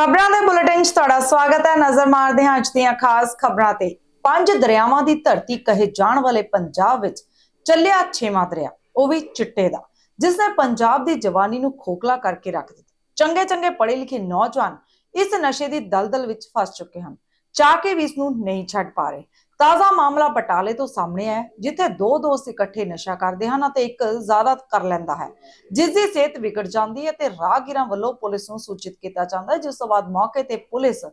ਖਬਰਾਂ ਦੇ ਬੁਲੇਟਿਨ 'ਚ ਤੁਹਾਡਾ ਸਵਾਗਤ ਹੈ। ਨਜ਼ਰ ਮਾਰਦੇ ਹਾਂ ਅੱਜ ਦੀਆਂ ਖਾਸ ਖਬਰਾਂ ਤੇ। ਪੰਜ ਦਰਿਆਵਾਂ ਦੀ ਧਰਤੀ ਕਹੇ ਜਾਣ ਵਾਲੇ ਪੰਜਾਬ ਵਿੱਚ ਚੱਲਿਆ ਛੇਵਾਂ ਦਰਿਆ, ਉਹ ਵੀ ਚਿੱਟੇ ਦਾ ਜਿਸ ਨੇ ਪੰਜਾਬ ਦੀ ਜਵਾਨੀ ਨੂੰ ਖੋਖਲਾ ਕਰਕੇ ਰੱਖ ਦਿੱਤਾ। ਚੰਗੇ ਚੰਗੇ ਪੜ੍ਹੇ ਲਿਖੇ ਨੌਜਵਾਨ ਇਸ ਨਸ਼ੇ ਦੀ ਦਲਦਲ ਵਿੱਚ ਫਸ ਚੁੱਕੇ ਹਨ। ਚਾਹ ਕੇ ਵੀ ਇਸ ਨੂੰ ਨਹੀਂ ਛੱਡ ਪਾ ਰਹੇ। ਤਾਜ਼ਾ ਮਾਮਲਾ ਬਟਾਲੇ ਤੋਂ ਸਾਹਮਣੇ ਆਇਆ ਹੈ, ਜਿੱਥੇ ਦੋ ਦੋਸਤ ਇਕੱਠੇ ਨਸ਼ਾ ਕਰਦੇ ਹਨ ਅਤੇ ਇੱਕ ਜ਼ਿਆਦਾ ਕਰ ਲੈਂਦਾ ਹੈ। ਜਿਸ ਦੀ ਸਿਹਤ ਵਿਗੜ ਜਾਂਦੀ ਹੈ ਤੇ ਰਾਹਗੀਰਾਂ ਵੱਲੋਂ ਪੁਲਿਸ ਨੂੰ ਸੂਚਿਤ ਕੀਤਾ ਜਾਂਦਾ ਹੈ ਜਿਸ ਤੋਂ ਬਾਅਦ ਮੌਕੇ ਤੇ ਪੁਲਿਸ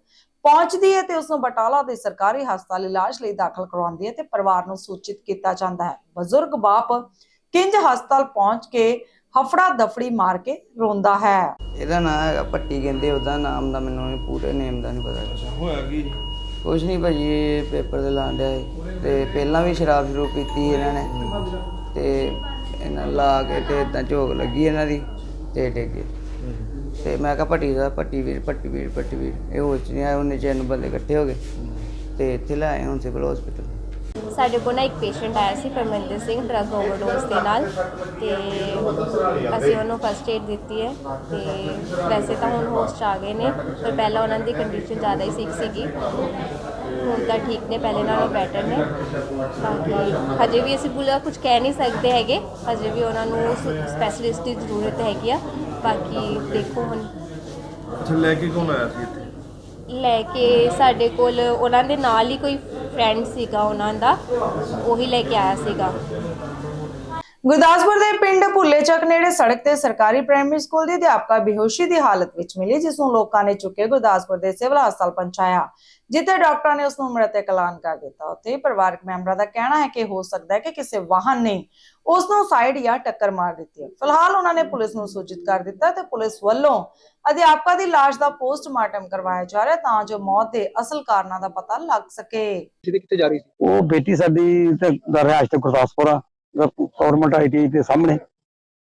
ਪਹੁੰਚਦੀ ਹੈ ਤੇ ਉਸ ਨੂੰ ਬਟਾਲਾ ਦੇ ਸਰਕਾਰੀ ਹਸਪਤਾਲ ਇਲਾਜ ਲਈ ਦਾਖਲ ਕਰਵਾਉਂਦੀ ਹੈ ਤੇ ਪਰਿਵਾਰ ਨੂੰ ਸੂਚਿਤ ਕੀਤਾ ਜਾਂਦਾ ਹੈ। ਬਜ਼ੁਰਗ ਬਾਪ ਕਿੰਜ ਹਸਪਤਾਲ ਪਹੁੰਚ ਕੇ ਹਫੜਾ ਦਫੜੀ ਮਾਰ ਕੇ ਰੋਂਦਾ ਹੈ। ਇਹਦਾ ਨਾਮ ਹੈਗਾ ਪੱਟੀ ਕਹਿੰਦੇ ਉਹਦਾ ਨਾਮ ਦਾ ਮੈਨੂੰ ਪੂਰੇ ਨੇਮ ਦਾ ਨਹੀਂ ਪਤਾ ਹੋਇਆ ਕੀ ਕੁਛ ਨਹੀਂ ਭਾਜੀ, ਇਹ ਪੇਪਰ ਤੇ ਲਾਣ ਡਿਆ ਸੀ ਤੇ ਪਹਿਲਾਂ ਵੀ ਸ਼ਰਾਬ ਸ਼ੁਰੂ ਪੀਤੀ ਇਹਨਾਂ ਨੇ ਤੇ ਇਹਨਾਂ ਲਾ ਕੇ ਤੇ ਇਦਾਂ ਝੋਕ ਲੱਗੀ ਇਹਨਾਂ ਦੀ ਤੇ ਡੇਗੇ ਤੇ ਮੈਂ ਕਿਹਾ ਪੱਟੀ ਦਾ ਪੱਟੀ ਵੀਰ ਪੱਟੀ ਵੀਰ ਪੱਟੀ ਵੀਰ। ਇਹ ਹੋਚ ਨਹੀਂ ਆਇਆ, ਉਹਨੇ ਚੈਨ ਬੰਦੇ ਇਕੱਠੇ ਹੋ ਗਏ। ਤੇ ਇੱਥੇ ਲੈ ਆਏ ਹੁਣ ਸਿਵਲ ਹਸਪੀਟਲ ਸਾਡੇ ਕੋਲ ਨਾ ਇੱਕ ਪੇਸ਼ੈਂਟ ਆਇਆ ਸੀ ਪਰਮਿੰਦਰ ਸਿੰਘ ਡਰਗ ਓਵਰਡੋਜ਼ ਦੇ ਨਾਲ ਤੇ ਅਸੀਂ ਉਹਨੂੰ ਫਸਟ ਏਡ ਦਿੱਤੀ ਹੈ ਤੇ ਵੈਸੇ ਤਾਂ ਹੁਣ ਹੋਸ਼ 'ਚ ਆ ਗਏ ਨੇ ਪਰ ਪਹਿਲਾਂ ਉਹਨਾਂ ਦੀ ਕੰਡੀਸ਼ਨ ਜ਼ਿਆਦਾ ਹੀ ਸਿਕ ਸੀਗੀ। ਹੁਣ ਤਾਂ ਠੀਕ ਨੇ ਪਹਿਲੇ ਨਾਲੋਂ ਬੈਟਰ ਨੇ। ਬਾਕੀ ਹਜੇ ਵੀ ਅਸੀਂ ਪੂਰਾ ਕੁਝ ਕਹਿ ਨਹੀਂ ਸਕਦੇ ਹੈਗੇ ਹਜੇ ਵੀ ਉਹਨਾਂ ਨੂੰ ਸਪੈਸ਼ਲਿਸਟ ਦੀ ਜ਼ਰੂਰਤ ਹੈਗੀ ਆ। ਬਾਕੀ ਦੇਖੋ ਹੁਣ। ਅੱਛਾ ਲੈ ਕੇ ਕੌਣ ਆਇਆ ਸੀ ਇੱਥੇ? ਲੈ ਕੇ ਸਾਡੇ ਕੋਲ ਉਹਨਾਂ ਦੇ ਨਾਲ ਹੀ ਕੋਈ ਫਰੈਂਡ ਸੀਗਾ ਉਹਨਾਂ ਦਾ ਉਹੀ ਲੈ ਕੇ ਆਇਆ ਸੀਗਾ। ਗੁਰਦਾਸਪੁਰ ਦੇ ਪਿੰਡ ਭੁੱਲੇ ਚੱਕ ਨੇੜੇ ਸੜਕ ਤੇ ਸਰਕਾਰੀ ਪ੍ਰਾਇਮਰੀ ਸਕੂਲ ਦੀ ਅਧਿਆਪਕਾ ਬੇਹੋਸ਼ੀ ਦੀ ਹਾਲਤ ਵਿੱਚ ਮਿਲੀ ਜਿਸ ਨੂੰ ਲੋਕਾਂ ਨੇ ਚੁੱਕ ਗੁਰਦਾਸਪੁਰ ਦੇ ਸਿਵਲ ਹਸਪਤਾਲ ਪਹੁੰਚਾਇਆ ਜਿੱਥੇ ਡਾਕਟਰਾਂ ਨੇ ਉਸ ਨੂੰ ਮ੍ਰਿਤਕ ਐਲਾਨ ਕਰ ਦਿੱਤਾ। ਉੱਥੇ ਪਰਿਵਾਰਕ ਮੈਂਬਰਾਂ ਦਾ ਕਹਿਣਾ ਹੈ ਕਿ ਹੋ ਸਕਦਾ ਹੈ ਕਿ ਕਿਸੇ ਵਾਹਨ ਨੇ ਉਸ ਨੂੰ ਸਾਈਡ ਜਾਂ ਟੱਕਰ ਮਾਰ ਦਿੱਤੀ ਹੈ। ਫਿਲਹਾਲ ਉਹਨਾਂ ਨੇ ਪੁਲਿਸ ਨੂੰ ਸੂਚਿਤ ਕਰ ਦਿੱਤਾ ਤੇ ਪੁਲਿਸ ਵੱਲੋਂ ਅਧਿਆਪਕਾ ਦੀ ਲਾਸ਼ ਦਾ ਪੋਸਟਮਾਰਟਮ ਕਰਵਾਇਆ ਜਾ ਰਿਹਾ ਤਾਂ ਜੋ ਮੌਤ ਦੇ ਅਸਲ ਕਾਰਨਾਂ ਦਾ ਪਤਾ ਲੱਗ ਸਕੇ। ਜਿਹਦੇ ਕਿੱਥੇ ਜਾ ਰਹੀ ਸੀ? ਉਹ ਬੇਟੀ ਸਾਡੀ ਤੇ ਦਾ ਰਿਹਾਇਸ਼ ਤੇ ਗੁਰਦਾਸਪੁਰ ਆ। ਗਵਰਨਮੈਂਟ ਆਈਟੀ ਦੇ ਸਾਹਮਣੇ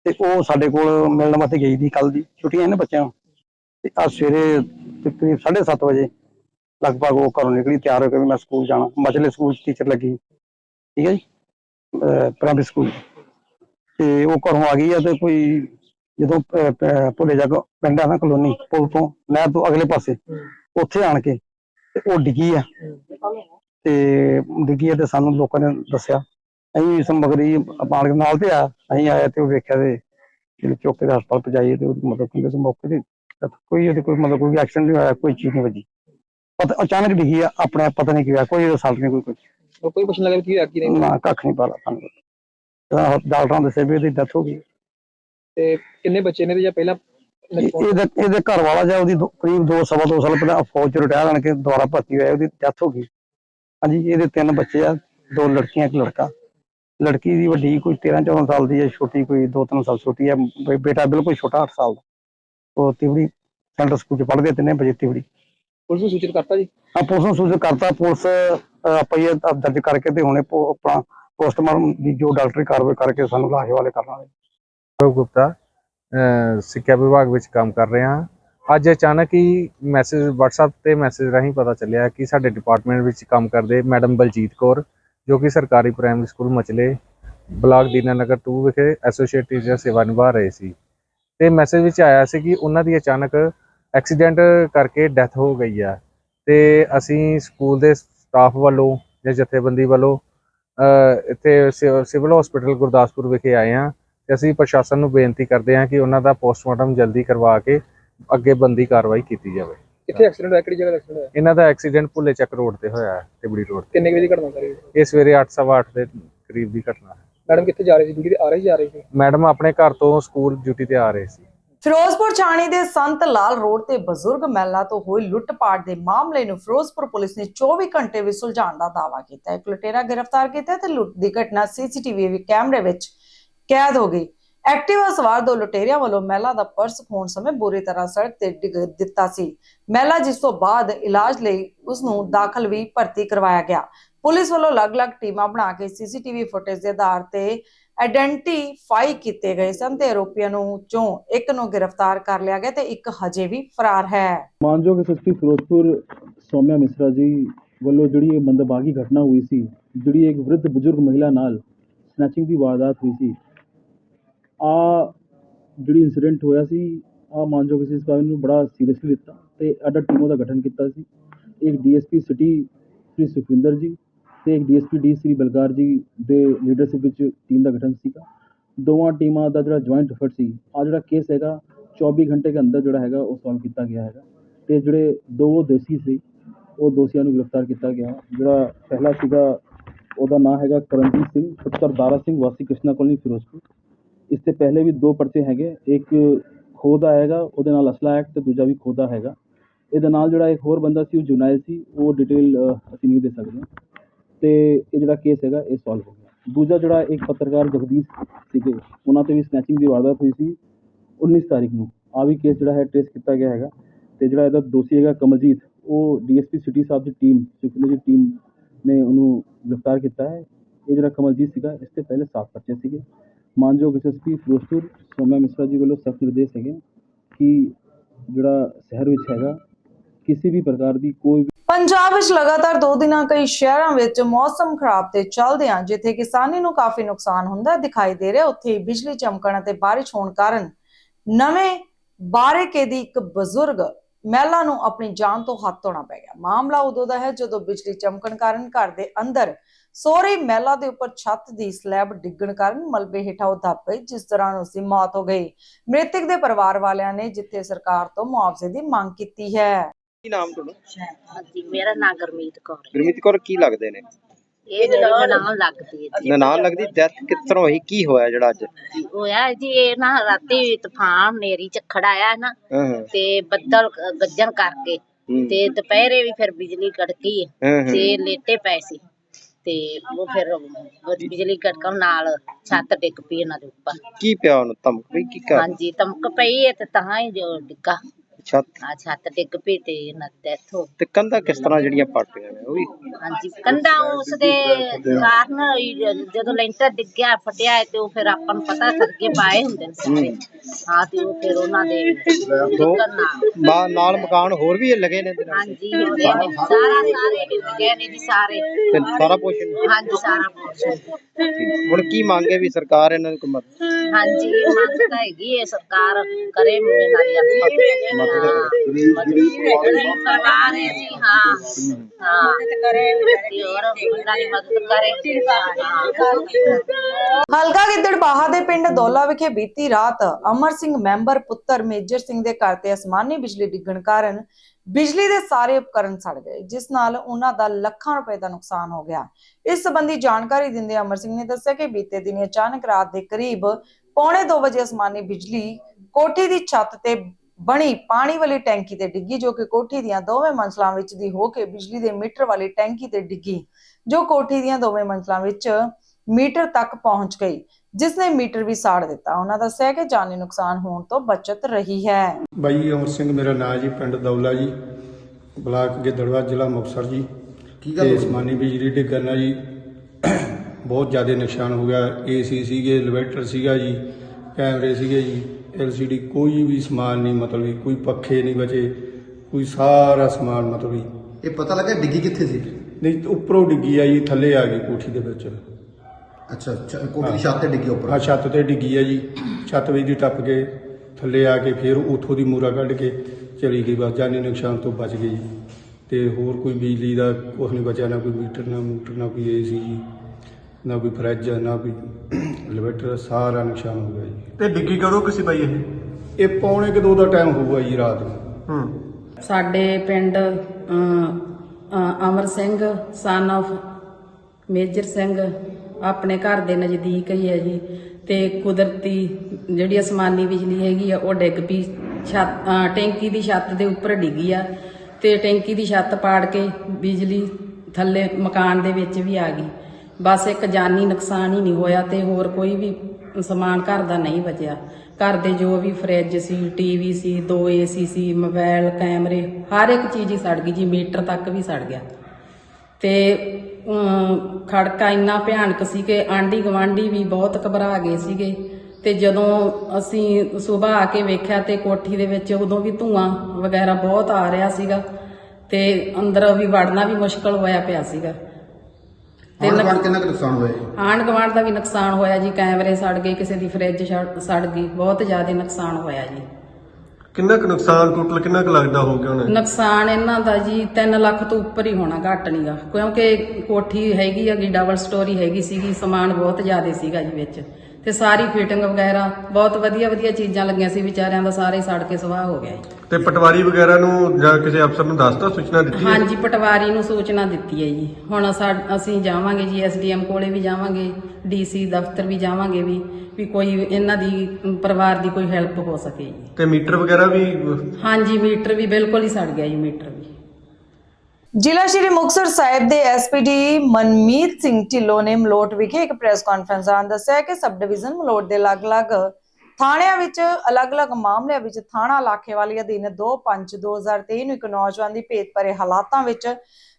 ਤੇ ਉਹ ਸਾਡੇ ਕੋਲ ਮਿਲਣ ਵਾਸਤੇ ਗਈ ਸੀ ਕੱਲ ਦੀ ਛੁੱਟੀਆਂ ਨੇ ਬੱਚਿਆਂ ਨੂੰ। ਤੇ ਅੱਜ ਸਵੇਰੇ ਤਕਰੀਬ 7:30 ਵਜੇ ਲਗਭਗ ਉਹ ਘਰੋਂ ਨਿਕਲੀ ਤਿਆਰ ਹੋ ਕੇ ਵੀ ਮੈਂ ਸਕੂਲ ਜਾਣਾ। ਮਚਲੇ ਸਕੂਲ ਟੀਚਰ ਲੱਗੀ। ਠੀਕ ਹੈ ਜੀ? ਪ੍ਰਾਇਮਰੀ ਸਕੂਲ ਤੇ ਉਹ ਘਰੋਂ ਆ ਗਈ ਆ ਤੇ ਕੋਈ ਜਦੋਂ ਅਹ, ਪ- ਭੁੱਲੇ ਜਾ ਪਿੰਡ ਆ ਨਾ ਕਲੋਨੀ ਪੁਲ ਤੋਂ ਨਹਿਰ ਤੋਂ ਅਗਲੇ ਪਾਸੇ ਉੱਥੇ ਆਣ ਕੇ ਤੇ ਉਹ ਡਿੱਗੀ ਆ। ਤੇ ਡਿੱਗੀ ਆ ਤੇ ਸਾਨੂੰ ਲੋਕਾਂ ਨੇ ਦੱਸਿਆ ਅਸੀਂ ਸਮਗਰੀ ਪਾਣ ਦੇ ਨਾਲ ਤੇ ਆ ਅਸੀਂ ਆਏ ਤੇ ਉਹ ਵੇਖਿਆ ਤੇ ਜਿਹੜੇ ਚੁੱਕ ਕੇ ਹਸਪਤਾਲ ਪਹੁੰਚਾਈ ਤੇ ਉਹ ਮਤਲਬ ਕਿ ਉਸ ਮੌਕੇ ਤੇ। ਕੋਈ ਉਹਦੇ ਕੋਈ ਮਤਲਬ ਕੋਈ ਐਕਸੀਡੈਂਟ ਨਹੀਂ ਹੋਇਆ ਕੋਈ ਚੀਜ਼ ਨਹੀਂ ਵੱਜੀ। ਪਤਾ ਅਚਾਨਕ ਡਿੱਗੀ ਆ ਆਪਣੇ ਆਪ ਪਤਾ ਨਹੀਂ ਕੀ ਹੋਇਆ ਕੋਈ ਰਿਸਲਟ ਨਹੀਂ ਕੋਈ ਕੁਝ ਕੋਈ ਪੁੱਛਣ ਲੱਗਾ ਕੀ ਹੋਇਆ ਕੀ ਨਹੀਂ? ਨਾ ਕੱਖ ਨਹੀਂ ਪਤਾ ਸਾਨੂੰ। ਤਾਂ ਡਾਕਟਰਾਂ ਦੇ ਦੱਸਿਆ ਵੀ ਇਹਦੀ ਡੈਥ ਹੋ ਗਈ। ਤੇ ਕਿੰਨੇ ਬੱਚੇ ਨੇ ਜਾਂ ਪਹਿਲਾਂ ਇਹ- ਇਹਦੇ ਇਹਦੇ ਘਰ ਵਾਲਾ ਜਾਂ ਉਹਦੀ ਕਰੀਬ 2 ਸਵਾ ਦੋ ਸਾਲ ਪਹਿਲਾਂ ਫੌਜ ਚ ਰਿਟਾਇਰ ਆਣ ਕੇ ਦੁਬਾਰਾ ਭਰਤੀ ਹੋਇਆ ਉਹਦੀ ਡੈਥ ਹੋ ਗਈ। ਹਾਂਜੀ ਇਹਦੇ ਤਿੰਨ ਬੱਚੇ ਆ ਦੋ ਲੜਕੀਆਂ ਇੱਕ ਲੜਕਾ। ਲੜਕੀ ਦੀ ਵੱਡੀ ਕੋਈ 13 14 ਸਾਲ ਦੀ ਹੈ ਛੋਟੀ ਕੋਈ 2-3 ਸਾਲ ਛੋਟੀ ਹੈ ਬੇ- ਬੇਟਾ ਬਿਲਕੁਲ ਛੋਟਾ 8 ਸਾਲ ਦਾ। ਉਹ ਤਿਵੜੀ ਸੈਂਟਰ ਸਕੂਲ ਚ ਪੜ੍ਹਦੇ ਆ ਤਿੰਨੇ ਬੱਚੇ ਤਿਵੜੀ। ਪੁਲਿਸ ਨੂੰ ਸੂਚਿਤ ਕਰਤਾ ਜੀ? ਆ ਪੁਲਿਸ ਨੂੰ ਸੂਚਿਤ ਕਰਤਾ ਪੁਲਿਸ ਪਈਏ ਦਰਜ ਕਰਕੇ ਤੇ ਹੁਣੇ ਪੋ- ਆਪਣਾ ਪੋਸਟਮਾਰਟਮ ਦੀ ਜੋ ਡਾਕਟਰੀ ਕਾਰਵਾਈ ਕਰਕੇ ਸਾਨੂੰ ਲਾਸ਼ ਵਾਲੇ ਕਰਨਾ ਹੈ ਗੌਰਵ ਗੁਪਤਾ ਅਹ ਸਿੱਖਿਆ ਵਿਭਾਗ ਵਿੱਚ ਕੰਮ ਕਰ ਰਿਹਾ ਹਾਂ। ਅੱਜ ਅਚਾਨਕ ਹੀ ਮੈਸੇਜ WhatsApp ਤੇ ਮੈਸੇਜ ਰਾਹੀਂ ਪਤਾ ਚੱਲਿਆ ਕਿ ਸਾਡੇ ਡਿਪਾਰਟਮੈਂਟ ਵਿੱਚ ਕੰਮ ਕਰਦੇ ਮੈਡਮ ਬਲਜੀਤ ਕੌਰ। ਜੋ ਕਿ ਸਰਕਾਰੀ primary school Machle, block Dinanagar 2 ਵਿਖੇ ਐਸੋਸੀਏਟ ਟੀਚਰ ਸੇਵਾ ਨਿਭਾ ਰਹੇ ਸੀ। ਤੇ ਮੈਸੇਜ ਵਿੱਚ ਆਇਆ ਸੀ ਕਿ ਉਹਨਾਂ ਦੀ ਅਚਾਨਕ ਐਕਸੀਡੈਂਟ ਕਰਕੇ ਡੈਥ ਹੋ ਗਈ ਆ। ਤੇ ਅਸੀਂ ਸਕੂਲ ਦੇ ਸਟਾਫ ਵੱਲੋਂ ਜਾਂ ਜਥੇਬੰਦੀ ਵੱਲੋਂ ਇੱਥੇ ਸਿਵ- ਸਿਵਲ ਹਸਪੀਟਲ ਗੁਰਦਾਸਪੁਰ ਵਿਖੇ ਆਏ ਹਾਂ। ਤੇ ਅਸੀਂ ਪ੍ਰਸ਼ਾਸਨ ਨੂੰ ਬੇਨਤੀ ਕਰਦੇ ਹਾਂ ਕਿ ਉਹਨਾਂ ਦਾ ਪੋਸਟਮਾਰਟਮ ਜਲਦੀ ਕਰਵਾ ਕੇ ਅੱਗੇ ਬੰਦੀ ਕਾਰਵਾਈ ਕੀਤੀ ਜਾਵੇ। ਕਿੱਥੇ ਐਕਸੀਡੈਂਟ ਹੋਇਆ? ਕਿਹੜੀ ਜਗ੍ਹਾ ਐਕਸੀਡੈਂਟ ਹੋਇਆ? ਇਹਨਾਂ ਦਾ ਐਕਸੀਡੈਂਟ ਭੁੱਲੇ ਚੱਕ ਰੋਡ ਤੇ ਹੋਇਆ ਹੈ ਤਿਬੜੀ ਰੋਡ ਕਿੰਨੇ ਕੁ ਵਜੇ ਦੀ ਘਟਨਾ ਸਾਰੀ? ਤੇ ਇਹ ਸਵੇਰੇ 8:30 ਦੇ ਕਰੀਬ ਦੀ ਘਟਨਾ ਹੈ। ਮੈਡਮ ਕਿੱਥੇ ਜਾ ਰਹੀ ਸੀ? ਡਿਊਟੀ ਤੇ ਆ ਰਹੀ ਜਾ ਰਹੀ ਸੀ? ਮੈਡਮ ਆਪਣੇ ਘਰ ਤੋਂ ਸਕੂਲ ਡਿਊਟੀ ਤੇ ਆ ਰਹੇ ਸੀ। ਫਿਰੋਜ਼ਪੁਰ ਛਾਣੀ ਦੇ ਸੰਤ ਲਾਲ ਰੋਡ ਤੇ ਬਜ਼ੁਰਗ ਮਹਿਲਾ ਤੋਂ ਹੋਈ ਲੁੱਟ-ਪਾਟ ਦੇ ਮਾਮਲੇ ਨੂੰ ਫਿਰੋਜ਼ਪੁਰ ਪੁਲਿਸ ਨੇ 24 ਘੰਟੇ ਵਿੱਚ ਸੁਲਝਾਉਣ ਦਾ ਦਾਅਵਾ ਕੀਤਾ ਹੈ। ਇੱਕ ਲੁਟੇਰਾ ਗ੍ਰਿਫਤਾਰ ਕੀਤਾ ਹੈ ਤੇ ਲੁੱਟ ਦੀ ਘਟਨਾ ਸੀਸੀਟੀਵੀ ਕੈਮਰੇ ਵਿੱਚ ਕੈਦ ਹੋ ਗਈ। ਐਕਟਿਵਾ ਸਵਾਰ ਦੋ ਲੁਟੇਰਿਆਂ ਵੱਲੋਂ ਮਹਿਲਾ ਦਾ ਪਰਸ ਖੋਣ ਸਮੇਂ ਬੁਰੀ ਤਰ੍ਹਾਂ ਸੜਕ ਤੇ ਡਿੱਗ ਦਿੱਤਾ ਸੀ। ਮਹਿਲਾ ਜਿਸ ਤੋਂ ਬਾਅਦ ਇਲਾਜ ਲਈ ਉਸ ਨੂੰ ਦਾਖਲ ਵੀ ਭਰਤੀ ਕਰਵਾਇਆ ਗਿਆ। ਪੁਲਿਸ ਵੱਲੋਂ ਅਲੱਗ-ਅਲੱਗ ਟੀਮਾਂ ਬਣਾ ਕੇ ਸੀਸੀਟੀਵੀ ਫੁਟੇਜ ਦੇ ਆਧਾਰ ਤੇ ਆਇਡੈਂਟੀਫਾਈ ਕੀਤੇ ਗਏ ਸਨ ਤੇ ਆਰੋਪੀਆਂ ਨੂੰ ਚੋਂ ਇੱਕ ਨੂੰ ਗ੍ਰਿਫਤਾਰ ਕਰ ਲਿਆ ਗਿਆ ਤੇ ਇੱਕ ਹਜੇ ਵੀ ਫਰਾਰ ਹੈ। ਮਾਨਯੋਗ ਐਸਐਸਪੀ ਫਿਰੋਜ਼ਪੁਰ ਸੌਮਿਆ ਮਿਸਰਾ ਜੀ ਵੱਲੋਂ ਜਿਹੜੀ ਇਹ ਮੰਦਭਾਗੀ ਘਟਨਾ ਹੋਈ ਸੀ, ਜਿਹੜੀ ਇੱਕ ਵ੍ਰਿਧ ਬਜ਼ੁਰਗ ਮਹਿਲਾ ਨਾਲ ਸਨੈਚਿੰਗ ਦੀ ਵਾਰਦਾਤ ਹੋਈ ਸੀ ਆ ਜਿਹੜੀ ਇਨਸੀਡੈਂਟ ਹੋਇਆ ਸੀ, ਆ ਮਾਨਯੋਗ ਐਸਐਸਪੀ ਨੂੰ ਬੜਾ ਸੀਰੀਅਸਲੀ ਲਿੱਤਾ ਤੇ ਅੱਡ ਟੀਮੋਂ ਦਾ ਗਠਨ ਕੀਤਾ ਸੀ। ਇੱਕ ਡੀਐਸਪੀ ਸਿਟੀ ਸ੍ਰੀ ਸੁਖਵਿੰਦਰ ਜੀ ਤੇ ਇੱਕ ਡੀਐਸਪੀ ਡੀ ਸ੍ਰੀ ਬਲਕਾਰ ਜੀ ਦੇ ਲੀਡਰਸ਼ਿਪ ਵਿੱਚ ਟੀਮ ਦਾ ਗਠਨ ਸੀਗਾ। ਦੋਵਾਂ ਟੀਮਾਂ ਦਾ ਜਿਹੜਾ ਜੁਆਇੰਟ ਐਫਰਟ ਸੀ, ਆ ਜਿਹੜਾ ਕੇਸ ਹੈਗਾ 24 ਘੰਟੇ ਦੇ ਅੰਦਰ ਜਿਹੜਾ ਹੈਗਾ, ਉਹ ਸੋਲਵ ਕੀਤਾ ਗਿਆ ਹੈਗਾ। ਤੇ ਜਿਹੜੇ ਦੋ ਦੋਸ਼ੀ ਸੀ, ਉਹ ਦੋਸ਼ੀਆਂ ਨੂੰ ਗ੍ਰਿਫਤਾਰ ਕੀਤਾ ਗਿਆ। ਜਿਹੜਾ ਪਹਿਲਾ ਸੀਗਾ, ਉਹਦਾ ਨਾਮ ਹੈਗਾ ਕਰਨਜੀਤ ਸਿੰਘ, ਪੁੱਤਰ ਦਾਰਾ ਸਿੰਘ ਵਾਸੀ ਕ੍ਰਿਸ਼ਨਾ ਕਾਲੋਨੀ ਫਿਰੋਜ਼ਪੁਰ। ਇਸ 'ਤੇ ਪਹਿਲੇ ਵੀ ਦੋ ਪਰਚੇ ਹੈਗੇ, ਇੱਕ ਖੋਹ ਦਾ ਹੈਗਾ ਉਹਦੇ ਨਾਲ ਅਸਲਾ ਐਕਟ ਤੇ ਦੂਜਾ ਵੀ ਖੋਹ ਦਾ ਹੈਗਾ। ਇਹਦੇ ਨਾਲ ਜਿਹੜਾ ਇੱਕ ਹੋਰ ਬੰਦਾ ਸੀ, ਉਹ ਜੁਨਾਇਲ ਸੀ, ਉਹ ਡਿਟੇਲ ਅਸੀਂ ਨਹੀਂ ਦੇ ਸਕਦੇ। ਤੇ ਇਹ ਜਿਹੜਾ ਕੇਸ ਹੈਗਾ, ਇਹ ਸੋਲਵ ਹੋ ਗਿਆ। ਦੂਜਾ ਜਿਹੜਾ ਇੱਕ ਪੱਤਰਕਾਰ ਜਗਦੀਸ਼ ਸੀਗੇ, ਉਹਨਾਂ ਤੇ ਵੀ ਸਨੈਚਿੰਗ ਦੀ ਵਾਰਦਾਤ ਹੋਈ ਸੀ 19 ਤਾਰੀਖ ਨੂੰ। ਆ ਵੀ ਕੇਸ ਜਿਹੜਾ ਹੈ ਟ੍ਰੇਸ ਕੀਤਾ ਗਿਆ ਹੈਗਾ। ਤੇ ਜਿਹੜਾ ਇਹਦਾ ਦੋਸ਼ੀ ਹੈਗਾ ਕਮਲਜੀਤ, ਉਹ ਡੀਐਸਪੀ ਸਿਟੀ ਸਾਹਿਬ ਦੀ ਟੀਮ ਸੁਖਨਾ ਦੀ ਟੀਮ ਨੇ ਉਹਨੂੰ ਗ੍ਰਿਫਤਾਰ ਕੀਤਾ ਹੈ। ਇਹ ਜਿਹੜਾ ਕਮਲਜੀਤ ਸੀਗਾ, ਇਸ 'ਤੇ ਪਹਿਲੇ ਸਾਤ ਪਰਚੇ ਸੀਗੇ। ਮਾਨਯੋਗ ਐਸਐਸਪੀ ਫਿਰੋਜ਼ਪੁਰ ਸੋਮਿਆ ਮਿਸਰਾ ਜੀ ਵੱਲੋਂ ਸਖਤ ਨਿਰਦੇਸ਼ ਹੈਗੇ ਕਿ ਜਿਹੜਾ ਸ਼ਹਿਰ ਵਿੱਚ ਹੈਗਾ, ਕਿਸੇ ਵੀ ਪ੍ਰਕਾਰ ਦੀ ਕੋਈ ਪੰਜਾਬ ਵਿੱਚ ਲਗਾਤਾਰ ਦੋ ਦਿਨਾਂ ਕਈ ਸ਼ਹਿਰਾਂ ਵਿੱਚ ਮੌਸਮ ਖਰਾਬ ਤੇ ਚੱਲਦਿਆਂ ਜਿੱਥੇ ਕਿਸਾਨੀ ਨੂੰ ਕਾਫੀ ਨੁਕਸਾਨ ਹੁੰਦਾ ਦਿਖਾਈ ਦੇ ਰਿਹਾ। ਉੱਥੇ ਬਿਜਲੀ ਚਮਕਣ ਅਤੇ ਬਾਰਿਸ਼ ਹੋਣ ਕਾਰਨ ਨਵੇਂ ਬਾਰੇਕੇ ਦੀ ਇੱਕ ਬਜ਼ੁਰਗ ਮਹਿਲਾ ਨੂੰ ਆਪਣੀ ਜਾਨ ਤੋਂ ਹੱਥ ਧੋਣਾ ਪੈ ਗਿਆ। ਮਾਮਲਾ ਉਦੋਂ ਦਾ ਹੈ ਜਦੋਂ ਬਿਜਲੀ ਚਮਕਣ ਕਾਰਨ ਘਰ ਦੇ ਅੰਦਰ ਸੋਹਰੀ ਮਹਿਲਾ ਦੇ ਉੱਪਰ ਛੱਤ ਦੀ ਸਲੈਬ ਡਿੱਗਣ ਕਾਰਨ ਮਲਬੇ ਹੇਠਾਂ ਉਹ ਦਬ ਗਈ ਜਿਸ ਦੌਰਾਨ ਉਸ ਦੀ ਮੌਤ ਹੋ ਗਈ ਮ੍ਰਿਤਕ ਦੇ ਪਰਿਵਾਰ ਵਾਲਿਆਂ ਨੇ ਜਿੱਥੇ ਸਰਕਾਰ ਤੋਂ ਮੁਆਵਜ਼ੇ ਦੀ ਮੰਗ ਕੀਤੀ ਹੈ ਕੀ ਨਾਮ ਤੁਹਾਡਾ ਹਾਂਜੀ ਮੇਰਾ ਨਾਮ ਗੁਰਮੀਤ ਕੌਰ ਹੈ। ਗੁਰਮੀਤ ਕੌਰ ਕੀ ਲੱਗਦੇ ਨੇ ਇਹ ਮੇਰੀ ਨਾਮ ਲੱਗਦੀ ਹੈ ਜੀ। ਲੱਗਦੀ ਡੈਥ ਕਿਸ ਤਰ੍ਹਾਂ ਹੋਈ ਕੀ ਹੋਇਆ ਜਿਹੜਾ ਅੱਜ ਹੋਇਆ ਜੀ ਇਹ ਨਾ ਰਾਤੀ ਤੂਫਾਨ ਨੇਰੀ ਝੱਖੜ ਆਇਆ ਨਾ ਹਾਂ ਹਾਂ ਤੇ ਬੱਦਲ ਕ- ਗੱਜਣ ਕਰਕੇ ਹੂੰ। ਤੇ ਦੁਪਹਿਰੇ ਵੀ ਫਿਰ ਬਿਜਲੀ ਕੜਕੀ ਹਾਂ, ਹਾਂ। ਤੇ ਲੇਟੇ ਪਏ ਸੀ ਤੇ ਉਹ ਫਿਰ ਉਹ ਬਿਜਲੀ ਕੜਕਣ ਨਾਲ ਛੱਤ ਡਿੱਗ ਪਈ ਇਹਨਾਂ ਦੇ ਉੱਪਰ। ਕੀ ਪਿਆ ਉਹਨੂੰ ਧਮਕ ਵੀ ਕੀ ਕਰ ਹਾਂਜੀ ਧਮਕ ਪਈ ਹੈ ਤੇ ਤਾਂ ਹੀ ਜੋ ਡਿੱਗਾ। ਛੱਤ। ਆ ਛੱਤ ਡਿੱਗ ਪਈ ਤੇ ਇਹਨਾਂ ਦੀ ਡੈਥ ਹੋ ਗਈ। ਤੇ ਕੰਧਾਂ ਕਿਸ ਤਰ੍ਹਾਂ ਜਿਹੜੀਆਂ ਪੱਟੀਆਂ ਨੇ ਉਹ ਵੀ? ਹਾਂਜੀ ਕੰਧਾ ਉਸ ਦੇ ਕਾਰਨ ਹੀ ਜ- ਜਦੋਂ ਲੈਂਟਰ ਡਿੱਗਿਆ ਫਟਿਆ ਹੈ ਤੇ ਉਹ ਫਿਰ ਆਪਾਂ ਨੂੰ ਪਤਾ ਸਰਗੇ ਪਾਏ ਹੁੰਦੇ ਨੇ ਸਾਰੇ। ਹਾਂ। ਤੇ ਉਹ ਫਿਰ ਉਹਨਾਂ ਦੇ ਡਿੱਗਣ ਨਾਲ। ਬਾ ਨਾਲ ਮਕਾਨ ਹੋਰ ਵੀ ਲੱਗੇ ਨੇ ਇਹਦੇ ਨਾਲ। ਹਾਂਜੀ ਹੁੰਦੇ ਨੇ ਸਾਰਾ ਸਾਰੇ ਡਿੱਗ ਗਏ ਨੇ ਜੀ ਸਾਰੇ। ਤੇ ਸਾਰਾ ਪੋਸ਼ਨ ਹਾਂਜੀ ਸਾਰਾ ਕੁਛ। ਹੁਣ ਕੀ ਮੰਗੇ ਵੀ ਸਰਕਾਰ ਇਹਨਾਂ ਨੂੰ ਕੋਈ ਮਦਦ? ਹਾਂਜੀ ਮੰਗ ਤਾਂ ਹੈਗੀ ਹੈ ਸਰਕਾਰ ਕਰੇ ਦੀ ਮਦਦ ਗਰੀਬ ਪਰਿਵਾਰ ਹਾਂ ਹਾਂ ਮਦਦ ਕਰੇ ਹੋਰ ਉਹਨਾਂ ਦੀ ਮਦਦ ਕਰੇ ਹਲਕਾ ਗਿੱਦੜਬਾਹਾ ਦੇ ਪਿੰਡ ਦੌਲਾ ਵਿਖੇ ਬੀਤੀ ਰਾਤ ਅਮਰ ਸਿੰਘ ਮੈਂਬਰ ਪੁੱਤਰ ਮੇਜਰ ਸਿੰਘ ਦੇ ਘਰ ਤੇ ਅਸਮਾਨੀ ਬਿਜਲੀ ਡਿੱਗਣ ਕਾਰਨ ਬਿਜਲੀ ਦੇ ਸਾਰੇ ਉਪਕਰਨ ਸੜ ਗਏ, ਜਿਸ ਨਾਲ ਉਹਨਾਂ ਦਾ ਲੱਖਾਂ ਰੁਪਏ ਦਾ ਨੁਕਸਾਨ ਹੋ ਗਿਆ। ਇਸ ਸੰਬੰਧੀ ਜਾਣਕਾਰੀ ਦਿੰਦੇ ਅਮਰ ਸਿੰਘ ਨੇ ਦੱਸਿਆ ਕਿ ਬੀਤੇ ਦਿਨੀ ਅਚਾਨਕ ਰਾਤ ਦੇ ਕਰੀਬ ਪੌਣੇ 2 ਵਜੇ ਅਸਮਾਨੀ ਬਿਜਲੀ ਕੋਠੀ ਦੀ ਛੱਤ ਤੇ ਬਣੀ ਪਾਣੀ ਵਾਲੀ ਟੈਂਕੀ ਤੇ ਡਿੱਗੀ ਜੋ ਕਿ ਕੋਠੀ ਦੀਆਂ ਦੋਵੇਂ ਮੰਜ਼ਲਾਂ ਵਿੱਚ ਦੀ ਹੋ ਕੇ ਬਿਜਲੀ ਦੇ ਮੀਟਰ ਵਾਲੀ ਟੈਂਕੀ ਤੇ ਡਿੱਗੀ ਜੋ ਕੋਠੀ ਦੀਆਂ ਦੋਵੇਂ ਮੰਜ਼ਲਾਂ ਵਿੱਚ ਮੀਟਰ ਤੱਕ ਪਹੁੰਚ ਗਈ ਜਿਸ ਨੇ ਮੀਟਰ ਵੀ ਸਾੜ ਦਿੱਤਾ। ਉਹਨਾਂ ਦੱਸਿਆ ਕਿ ਜਾਨੀ ਨੁਕਸਾਨ ਹੋਣ ਤੋਂ ਬਚਤ ਰਹੀ ਹੈ। ਬਾਈ ਅਮਰ ਸਿੰਘ ਮੇਰਾ ਨਾਂ ਜੀ ਪਿੰਡ ਦੌਲਾ ਜੀ ਬਲਾਕ ਗਿੱਦੜਵਾ ਜ਼ਿਲ੍ਹਾ ਮੁਕਤਸਰ ਜੀ। ਕੀ ਗੱਲ ਅਸਮਾਨੀ ਬਿਜਲੀ ਡਿੱਗਣ ਨਾਲ ਜੀ ਬਹੁਤ ਜ਼ਿਆਦਾ ਨੁਕਸਾਨ ਹੋ ਗਿਆ। ਏਸੀ ਸੀਗੇ ਇਨਵਰਟਰ ਸੀਗਾ ਜੀ ਕੈਮਰੇ ਸੀਗੇ ਜੀ। ਐਲਸੀਡੀ ਕੋਈ ਵੀ ਸਮਾਨ ਨਹੀਂ ਮਤਲਬ ਵੀ ਕੋਈ ਪੱਖੇ ਨਹੀਂ ਬਚੇ ਕੋਈ ਸਾਰਾ ਸਮਾਨ ਮਤਲਬ ਵੀ ਇਹ ਪਤਾ ਲੱਗਾ ਡਿੱਗੀ ਕਿੱਥੇ ਸੀ? ਨਹੀਂ ਉੱਪਰੋਂ ਡਿੱਗੀ ਆ ਜੀ ਥੱਲੇ ਆ ਗਈ ਕੋਠੀ ਦੇ ਵਿੱਚ। ਅੱਛਾ ਕੋਠੀ ਦੀ ਛੱਤ ਤੇ ਡਿੱਗੀ ਉੱਪਰ। ਆ ਛੱਤ ਤੇ ਡਿੱਗੀ ਆ ਜੀ। ਛੱਤ ਵਿੱਚ ਦੀ ਟੱਪ ਕੇ ਥੱਲੇ ਆ ਕੇ ਫਿਰ ਉਥੋਂ ਦੀ ਮੂਰਾ ਕੱਢ ਕੇ ਚਲੀ ਗਈ। ਬਸ ਜਾਨੀ ਨੁਕਸਾਨ ਤੋਂ ਬਚ ਗਈ। ਜੀ ਤੇ ਹੋਰ ਕੋਈ ਬਿਜਲੀ ਦਾ ਕੁਛ ਨਹੀਂ ਬਚਿਆ ਨਾ ਕੋਈ ਮੀਟਰ ਨਾ ਮੂਟਰ ਨਾ ਕੋਈ ਏਸੀ ਜੀ। ਨਾ ਕੋਈ ਫਰਿੱਜ ਨਾ ਕੋਈ ਇਨਵਰਟਰ ਸਾਰਾ ਨੁਕਸਾਨ ਹੋ ਗਿਆ ਜੀ। ਤੇ ਡਿੱਗੀ ਕਦੋਂ ਕਿਸੇ ਪਈ ਇਹ? ਇਹ ਪੌਣੇ ਕੁ ਦੋ ਦਾ ਟਾਈਮ ਹੋਊਗਾ ਜੀ ਰਾਤ ਨੂੰ। ਹੂੰ। ਸਾਡੇ ਪਿੰਡ ਅਮ, ਅ, ਅਮਰ ਸਿੰਘ ਸਨ of ਮੇਜਰ ਸਿੰਘ ਆਪਣੇ ਘਰ ਦੇ ਨਜ਼ਦੀਕ ਹੀ ਹੈ ਜੀ। ਤੇ ਕੁਦਰਤੀ ਜਿਹੜੀ ਅਸਮਾਨੀ ਬਿਜਲੀ ਹੈਗੀ ਆ ਉਹ ਡਿੱਗ ਪਈ ਛੱਤ ਟੈਂਕੀ ਦੀ ਛੱਤ ਦੇ ਉੱਪਰ ਡਿੱਗੀ ਆ। ਤੇ ਟੈਂਕੀ ਦੀ ਛੱਤ ਪਾੜ ਕੇ ਬਿਜਲੀ ਥੱਲੇ ਮਕਾਨ ਦੇ ਵਿੱਚ ਵੀ ਆ ਗਈ। ਬਸ ਇੱਕ ਜਾਨੀ ਨੁਕਸਾਨ ਹੀ ਨਹੀਂ ਹੋਇਆ ਤੇ ਹੋਰ ਕੋਈ ਵੀ ਸਮਾਨ ਘਰ ਦਾ ਨਹੀਂ ਬਚਿਆ। ਘਰ ਦੇ ਜੋ ਵੀ ਫਰਿੱਜ ਸੀ, ਟੀਵੀ ਸੀ, ਦੋ ਏਸੀ ਸੀ, ਮੋਬਾਈਲ, ਕੈਮਰੇ, ਹਰ ਇੱਕ ਚੀਜ਼ ਹੀ ਸੜ ਗਈ ਜੀ, ਮੀਟਰ ਤੱਕ ਵੀ ਸੜ ਗਿਆ। ਤੇ ਖੜਕਾ ਇੰਨਾ ਭਿਆਨਕ ਸੀ ਕਿ ਆਂਢੀ ਗਵਾਂਢੀ ਵੀ ਬਹੁਤ ਘਬਰਾ ਗਏ ਸੀਗੇ। ਤੇ ਜਦੋਂ ਅਸੀਂ ਸਵੇਰ ਆ ਕੇ ਵੇਖਿਆ ਤੇ ਕੋਠੀ ਦੇ ਵਿੱਚ ਉਦੋਂ ਵੀ ਧੂਆਂ ਵਗੈਰਾ ਬਹੁਤ ਆ ਰਿਹਾ ਸੀਗਾ ਤੇ ਅੰਦਰ ਵੀ ਵੜਨਾ ਵੀ ਮੁਸ਼ਕਲ ਹੋਇਆ ਪਿਆ ਸੀਗਾ। ਤੇ ਆਣ ਨੁਕ- ਕਿੰਨਾ ਕੁ ਨੁਕਸਾਨ ਹੋਇਆ ਜੀ? ਆਂਢ ਗੁਆਂਢ ਦਾ ਵੀ ਨੁਕਸਾਨ ਹੋਇਆ ਜੀ ਕੈਮਰੇ ਸੜ ਗਏ ਕਿਸੇ ਦੀ ਫਰਿੱਜ ਸੜ ਸੜ ਗਈ ਬਹੁਤ ਜ਼ਿਆਦਾ ਨੁਕਸਾਨ ਹੋਇਆ ਜੀ। ਕਿੰਨਾ ਕੁ ਨੁਕਸਾਨ ਟੋਟਲ ਕਿੰਨਾ ਕੁ ਲੱਗਦਾ ਹੋਊਗਾ ਉਹਨਾਂ? ਨੁਕਸਾਨ ਇਹਨਾਂ ਦਾ ਜੀ 3 ਲੱਖ ਤੋਂ ਉੱਪਰ ਹੀ ਹੋਣਾ ਘੱਟ ਨਹੀਂਗਾ ਕਿਉਂਕਿ ਕੋਠੀ ਹੈਗੀ ਹੈਗੀ ਡਬਲ ਸਟੋਰੀ ਹੈਗੀ ਸੀਗੀ ਸਮਾਨ ਬਹੁਤ ਜ਼ਿਆਦਾ ਸੀਗਾ ਜੀ ਵਿੱਚ। ਤੇ ਸਾਰੀ ਫਿਟਿੰਗ ਵਗੈਰਾ ਬਹੁਤ ਵਧੀਆ ਵਧੀਆ ਚੀਜ਼ਾਂ ਲੱਗੀਆਂ ਸੀ ਵਿਚਾਰਿਆਂ ਦਾ ਸਾਰੇ ਸੜ ਕੇ ਸਵਾਹ ਹੋ ਗਿਆ ਜੀ। ਤੇ ਪਟਵਾਰੀ ਵਗੈਰਾ ਨੂੰ ਜਾਂ ਕਿਸੇ ਅਫਸਰ ਨੂੰ ਦੱਸਤਾ ਸੂਚਨਾ ਦਿੱਤੀ ਹੈ? ਹਾਂਜੀ ਪਟਵਾਰੀ ਨੂੰ ਸੂਚਨਾ ਦਿੱਤੀ ਹੈ ਜੀ। ਹੁਣ ਸਾ- ਅਸੀਂ ਜਾਵਾਂਗੇ ਜੀ ਐਸਡੀਐਮ ਕੋਲੇ ਵੀ ਜਾਵਾਂਗੇ ਡੀਸੀ ਦਫ਼ਤਰ ਵੀ ਜਾਵਾਂਗੇ ਵੀ ਵੀ ਕੋਈ ਇਹਨਾਂ ਦੀ ਅਮ, ਪਰਿਵਾਰ ਦੀ ਕੋਈ ਹੈਲਪ ਹੋ ਸਕੇ ਜੀ। ਤੇ ਮੀਟਰ ਵਗੈਰਾ ਵੀ ਹਾਂਜੀ ਮੀਟਰ ਵੀ ਬਿਲਕੁਲ ਹੀ ਸੜ ਗਿਆ ਜੀ ਮੀਟਰ ਵੀ। ਜ਼ਿਲ੍ਹਾ ਸ਼੍ਰੀ ਮੁਕਤਸਰ ਸਾਹਿਬ ਦੇ ਐਸਪੀਡੀ ਮਨਮੀਤ ਸਿੰਘ ਢਿੱਲੋਂ ਨੇ ਮਲੋਟ ਵਿਖੇ ਇੱਕ ਪ੍ਰੈਸ ਕਾਨਫਰੰਸ ਦੌਰਾਨ ਦੱਸਿਆ ਕਿ ਸਬ ਡਿਵੀਜ਼ਨ ਮਲੋਟ ਦੇ ਅਲੱਗ-ਅਲੱਗ ਥਾਣਿਆਂ ਵਿੱਚ, ਅਲੱਗ-ਅਲੱਗ ਮਾਮਲਿਆਂ ਵਿੱਚ ਥਾਣਾ ਲਾਖੇਵਾਲੀ ਅਧੀਨ 2/5/2023 ਨੂੰ ਇੱਕ ਨੌਜਵਾਨ ਦੀ ਭੇਤ ਭਰੇ ਹਾਲਾਤਾਂ ਵਿੱਚ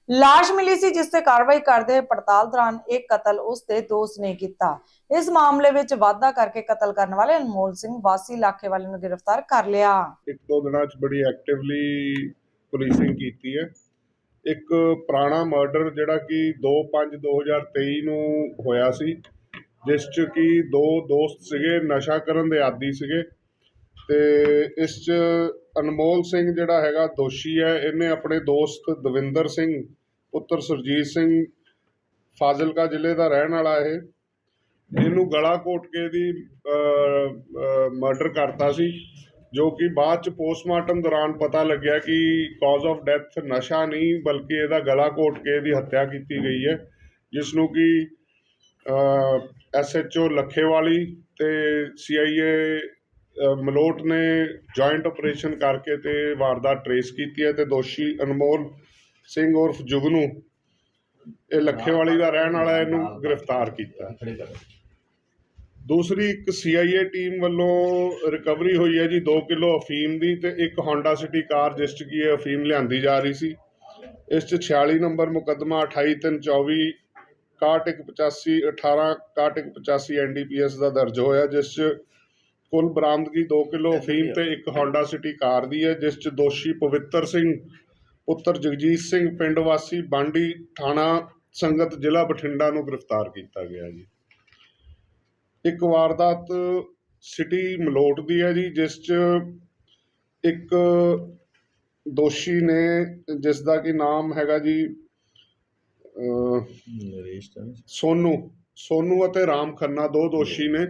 ਲਾਸ਼ ਮਿਲੀ ਸੀ, ਜਿਸ ਤੇ ਕਾਰਵਾਈ ਕਰਦੇ ਪੜਤਾਲ ਦੌਰਾਨ ਇੱਕ ਕਤਲ ਉਸ ਦੇ ਦੋਸਤ ਨੇ ਕੀਤਾ। ਇਸ ਮਾਮਲੇ ਵਿੱਚ ਵਾਅਦਾ ਕਰਕੇ ਕਤਲ ਕਰਨ ਵਾਲੇ ਅਨਮੋਲ ਸਿੰਘ ਵਾਸੀ ਲਾਖੇਵਾਲੀ ਨੂੰ ਗ੍ਰਿਫਤਾਰ ਕਰ ਲਿਆ। ਇੱਕ ਦੋ ਦਿਨਾਂ 'ਚ ਬੜੀ ਐਕਟਿਵਲੀ ਪੁਲਿਸਿੰਗ ਕੀਤੀ ਹੈ। ਇੱਕ ਪੁਰਾਣਾ ਮਰਡਰ ਜਿਹੜਾ ਕਿ 2/5/2023 ਨੂੰ ਹੋਇਆ ਸੀ, ਜਿਸ 'ਚ ਕਿ ਦੋ ਦੋਸਤ ਸੀਗੇ, ਨਸ਼ਾ ਕਰਨ ਦੇ ਆਦੀ ਸੀਗੇ। ਤੇ ਇਸ 'ਚ ਅਨਮੋਲ ਸਿੰਘ ਜਿਹੜਾ ਹੈਗਾ ਦੋਸ਼ੀ ਹੈ, ਇਹਨੇ ਆਪਣੇ ਦੋਸਤ ਦਵਿੰਦਰ ਸਿੰਘ, ਪੁੱਤਰ ਸੁਰਜੀਤ ਸਿੰਘ, ਫਾਜ਼ਿਲਕਾ ਜ਼ਿਲ੍ਹੇ ਦਾ ਰਹਿਣ ਵਾਲਾ ਇਹ। ਇਹਨੂੰ ਗਲਾ ਘੋਟ ਕੇ ਦੀ ਮਰਡਰ ਕਰਤਾ ਸੀ। ਜੋ ਕਿ ਬਾਅਦ ਚ ਪੋਸਟਮਾਰਟਮ ਦੌਰਾਨ ਪਤਾ ਲੱਗਿਆ ਕਿ ਕਾਜ਼ ਆਫ ਡੈਥ ਨਸ਼ਾ ਨਹੀਂ, ਬਲਕਿ ਇਹਦਾ ਗਲਾ ਘੋਟ ਕੇ ਇਹਦੀ ਹੱਤਿਆ ਕੀਤੀ ਗਈ ਹੈ ਜਿਸ ਨੂੰ ਕਿ ਐਸਐਚਓ ਲੱਖੇਵਾਲੀ ਤੇ ਸੀਆਈਏ ਮਲੋਟ ਨੇ ਜੁਆਇੰਟ ਆਪਰੇਸ਼ਨ ਕਰਕੇ ਤੇ ਵਾਰਦਾਤ ਟਰੇਸ ਕੀਤੀ ਹੈ ਤੇ ਦੋਸ਼ੀ ਅਨਮੋਲ ਸਿੰਘ ਉਰਫ ਜੁਗਨੂ, ਇਹ ਲੱਖੇਵਾਲੀ ਦਾ ਰਹਿਣ ਵਾਲਾ ਇਹਨੂੰ ਗ੍ਰਿਫਤਾਰ ਕੀਤਾ ਦੂਸਰੀ ਇੱਕ ਸੀਆਈਏ ਟੀਮ ਵੱਲੋਂ ਰਿਕਵਰੀ ਹੋਈ ਹੈ ਜੀ 2 ਕਿਲੋ ਅਫੀਮ ਦੀ ਤੇ ਇੱਕ ਹੋਂਡਾ ਸਿਟੀ ਕਾਰ ਜਿਸ 'ਚ ਕੀ ਇਹ ਅਫੀਮ ਲਿਆਂਦੀ ਜਾ ਰਹੀ ਸੀ। ਇਸ 'ਚ 46 ਨੰਬਰ ਮੁਕੱਦਮਾ 28324 6185 18 6185 ਐਨਡੀਪੀਐਸ ਦਾ ਦਰਜ ਹੋਇਆ, ਜਿਸ 'ਚ ਕੁੱਲ ਬਰਾਮਦਗੀ 2 ਕਿਲੋ ਅਫੀਮ ਤੇ ਇੱਕ ਹੋਂਡਾ ਸਿਟੀ ਕਾਰ ਦੀ ਹੈ, ਜਿਸ 'ਚ ਦੋਸ਼ੀ ਪਵਿੱਤਰ ਸਿੰਘ, ਪੁੱਤਰ ਜਗਜੀਤ ਸਿੰਘ, ਪਿੰਡ ਵਾਸੀ ਬਾਂਡੀ, ਥਾਣਾ ਸੰਗਤ, ਜ਼ਿਲ੍ਹਾ ਬਠਿੰਡਾ ਨੂੰ ਗ੍ਰਿਫਤਾਰ ਕੀਤਾ ਗਿਆ ਜੀ। ਇੱਕ ਵਾਰਦਾਤ ਸਿਟੀ ਮਲੋਟ ਦੀ ਹੈ ਜੀ ਜਿਸ 'ਚ ਇੱਕ ਦੋਸ਼ੀ ਨੇ ਜਿਸ ਦਾ ਕਿ ਨਾਮ ਹੈਗਾ ਜੀ ਅਹ, ਸੋਨੂ ਸੋਨੂ ਅਤੇ ਰਾਮ ਖੰਨਾ ਦੋ ਦੋਸ਼ੀ ਨੇ।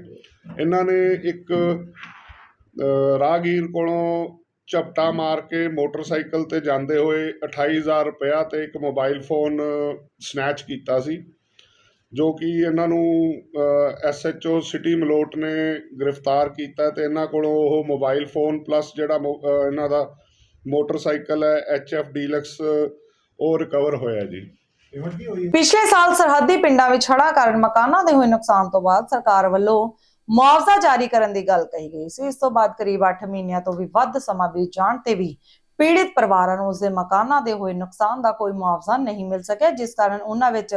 ਇਹਨਾਂ ਨੇ ਇੱਕ ਅਹ, ਰਾਹਗੀਰ ਕੋਲੋਂ ਝਪਟਾ ਮਾਰ ਕੇ ਮੋਟਰਸਾਈਕਲ ਤੇ ਜਾਂਦੇ ਹੋਏ 28000 ਰੁਪਇਆ ਤੇ ਇੱਕ ਮੋਬਾਈਲ ਫੋਨ ਸਨੈਚ ਕੀਤਾ ਸੀ। ਜੋ ਕਿ ਇਹਨਾਂ ਨੂੰ ਐਸਐਚਓ ਸਿਟੀ ਮਲੋਟ ਨੇ ਗ੍ਰਿਫਤਾਰ ਕੀਤਾ ਤੇ ਇਹਨਾਂ ਕੋਲੋਂ ਉਹ ਮੋਬਾਈਲ ਫੋਨ ਪਲੱਸ ਜਿਹੜਾ ਇਹਨਾਂ ਦਾ ਮੋਟਰਸਾਈਕਲ ਹੈ ਐਚਐਫ ਡੀਲਕਸ ਉਹ ਰਿਕਵਰ ਹੋਇਆ ਜੀ। ਪਿਛਲੇ ਸਾਲ ਸਰਹੱਦੀ ਪਿੰਡਾਂ ਵਿੱਚ ਹੜ੍ਹਾਂ ਕਾਰਨ ਮਕਾਨਾਂ ਦੇ ਹੋਏ ਨੁਕਸਾਨ ਤੋਂ ਬਾਅਦ ਸਰਕਾਰ ਵੱਲੋਂ ਮੁਆਵਜ਼ਾ ਜਾਰੀ ਕਰਨ ਦੀ ਗੱਲ ਕਹੀ ਗਈ ਸੀ। ਇਸ ਤੋਂ ਬਾਅਦ ਕਰੀਬ 8 ਮਹੀਨਿਆਂ ਤੋਂ ਵੀ ਵੱਧ ਸਮਾਂ ਬੀਤ ਜਾਣ ਤੇ ਵੀ ਪੀੜਿਤ ਪਰਿਵਾਰਾਂ ਨੂੰ ਉਸਦੇ ਮਕਾਨਾਂ ਦੇ ਹੋਏ ਨੁਕਸਾਨ ਦਾ ਕੋਈ ਮੁਆਵਜ਼ਾ ਨਹੀਂ ਮਿਲ ਸਕਿਆ, ਜਿਸ ਕਾਰਨ ਉਹਨਾਂ ਵਿੱਚ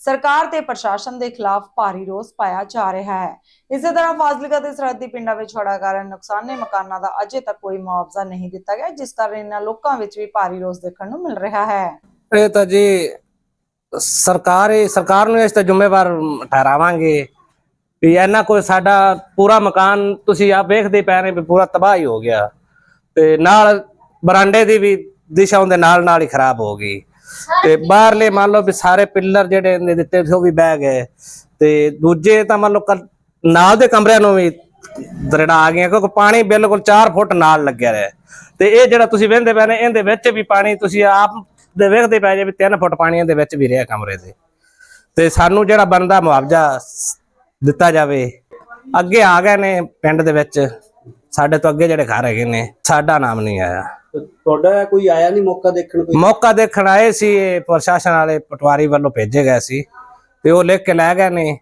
ਸਰਕਾਰ ਤੇ ਪ੍ਰਸ਼ਾਸਨ ਦੇ ਖਿਲਾਫ ਭਾਰੀ ਰੋਸ ਪਾਇਆ ਜਾ ਰਿਹਾ ਹੈ। ਇਸੇ ਤਰ੍ਹਾਂ ਫਾਜ਼ਿਲਕਾ ਦੇ ਸਰਹੱਦੀ ਪਿੰਡਾਂ ਵਿੱਚ ਹੜ੍ਹਾਂ ਕਾਰਨ ਨੁਕਸਾਨੇ ਮਕਾਨਾਂ ਦਾ ਅਜੇ ਤੱਕ ਕੋਈ ਮੁਆਵਜ਼ਾ ਨਹੀਂ ਦਿੱਤਾ ਗਿਆ, ਜਿਸ ਕਾਰਨ ਇਹਨਾਂ ਲੋਕਾਂ ਵਿੱਚ ਵੀ ਭਾਰੀ ਰੋਸ ਦੇਖਣ ਨੂੰ ਮਿਲ ਰਿਹਾ ਹੈ। ਇਹ ਤਾਂ ਜੀ ਸਰਕਾਰ ਹੀ ਸਰਕਾਰ ਨੂੰ ਇਸ ਤੇ ਜ਼ਿੰਮੇਵਾਰ ਠਹਿਰਾਵਾਂਗੇ ਵੀ ਇਹਨਾਂ ਕੋਈ ਸਾਡਾ ਪੂਰਾ ਮਕਾਨ ਤੁਸੀਂ ਆਪ ਵੇਖਦੇ ਪੈ ਰਹੇ ਵੀ ਪੂਰਾ ਤਬਾਹ ਹੀ ਹੋ ਗਿਆ। ਤੇ ਨਾਲ ਬਰਾਂਡੇ ਦੀ ਵੀ ਦਿਸ਼ਾ ਉਹਦੇ ਨਾਲ ਨਾਲ ਹੀ ਖਰਾਬ ਹੋ ਗਈ। ਤੇ ਬਾਹਰਲੇ ਮੰਨ ਲਓ ਵੀ ਸਾਰੇ ਪਿੱਲਰ ਜਿਹੜੇ ਇਹਨੇ ਦਿੱਤੇ ਸੀ ਉਹ ਵੀ ਬਹਿ ਗਏ। ਤੇ ਦੂਜੇ ਤਾਂ ਮੰਨ ਲਓ ਨਾਲ ਦੇ ਕਮਰਿਆਂ ਨੂੰ ਵੀ ਦਰੜਾ ਆ ਗਈਆਂ, ਕਿਉਂਕਿ ਪਾਣੀ ਬਿਲਕੁਲ 4 ਫੁੱਟ ਨਾਲ ਲੱਗਿਆ ਰਿਹਾ। ਤੇ ਇਹ ਜਿਹੜਾ ਤੁਸੀਂ ਵੇਖਦੇ ਪਏ ਨੇ, ਇਹਦੇ ਵਿੱਚ ਵੀ ਪਾਣੀ ਤੁਸੀਂ ਆਪ ਦੇ ਵੇਖਦੇ ਪਏ ਜੇ ਵੀ 3 ਫੁੱਟ ਪਾਣੀ ਇਹਦੇ ਵਿੱਚ ਵੀ ਰਿਹਾ ਕਮਰੇ ਦੇ। ਤੇ ਸਾਨੂੰ ਜਿਹੜਾ ਬਣਦਾ ਮੁਆਵਜ਼ਾ ਦਿੱਤਾ ਜਾਵੇ, ਅੱਗੇ ਆ ਗਏ ਨੇ ਪਿੰਡ ਦੇ ਵਿੱਚ। ਸਾਡੇ ਤੋਂ ਅੱਗੇ ਜਿਹੜੇ ਘਰ ਹੈਗੇ ਨੇ, ਸਾਡਾ ਨਾਮ ਨਹੀਂ ਆਇਆ। ਤੁਹਾਡਾ ਕੋਈ ਆਇਆ ਨਹੀਂ ਮੌਕਾ ਦੇਖਣ ਮੌਕਾ ਦੇਖਣ ਆਏ ਸੀ, ਇਹ ਪ੍ਰਸ਼ਾਸਨ ਵਾਲੇ ਪਟਵਾਰੀ ਵੱਲੋਂ ਭੇਜੇ ਗਏ ਸੀ ਤੇ ਉਹ ਲਿਖ ਕੇ ਲੈ ਗਏ ਨੇ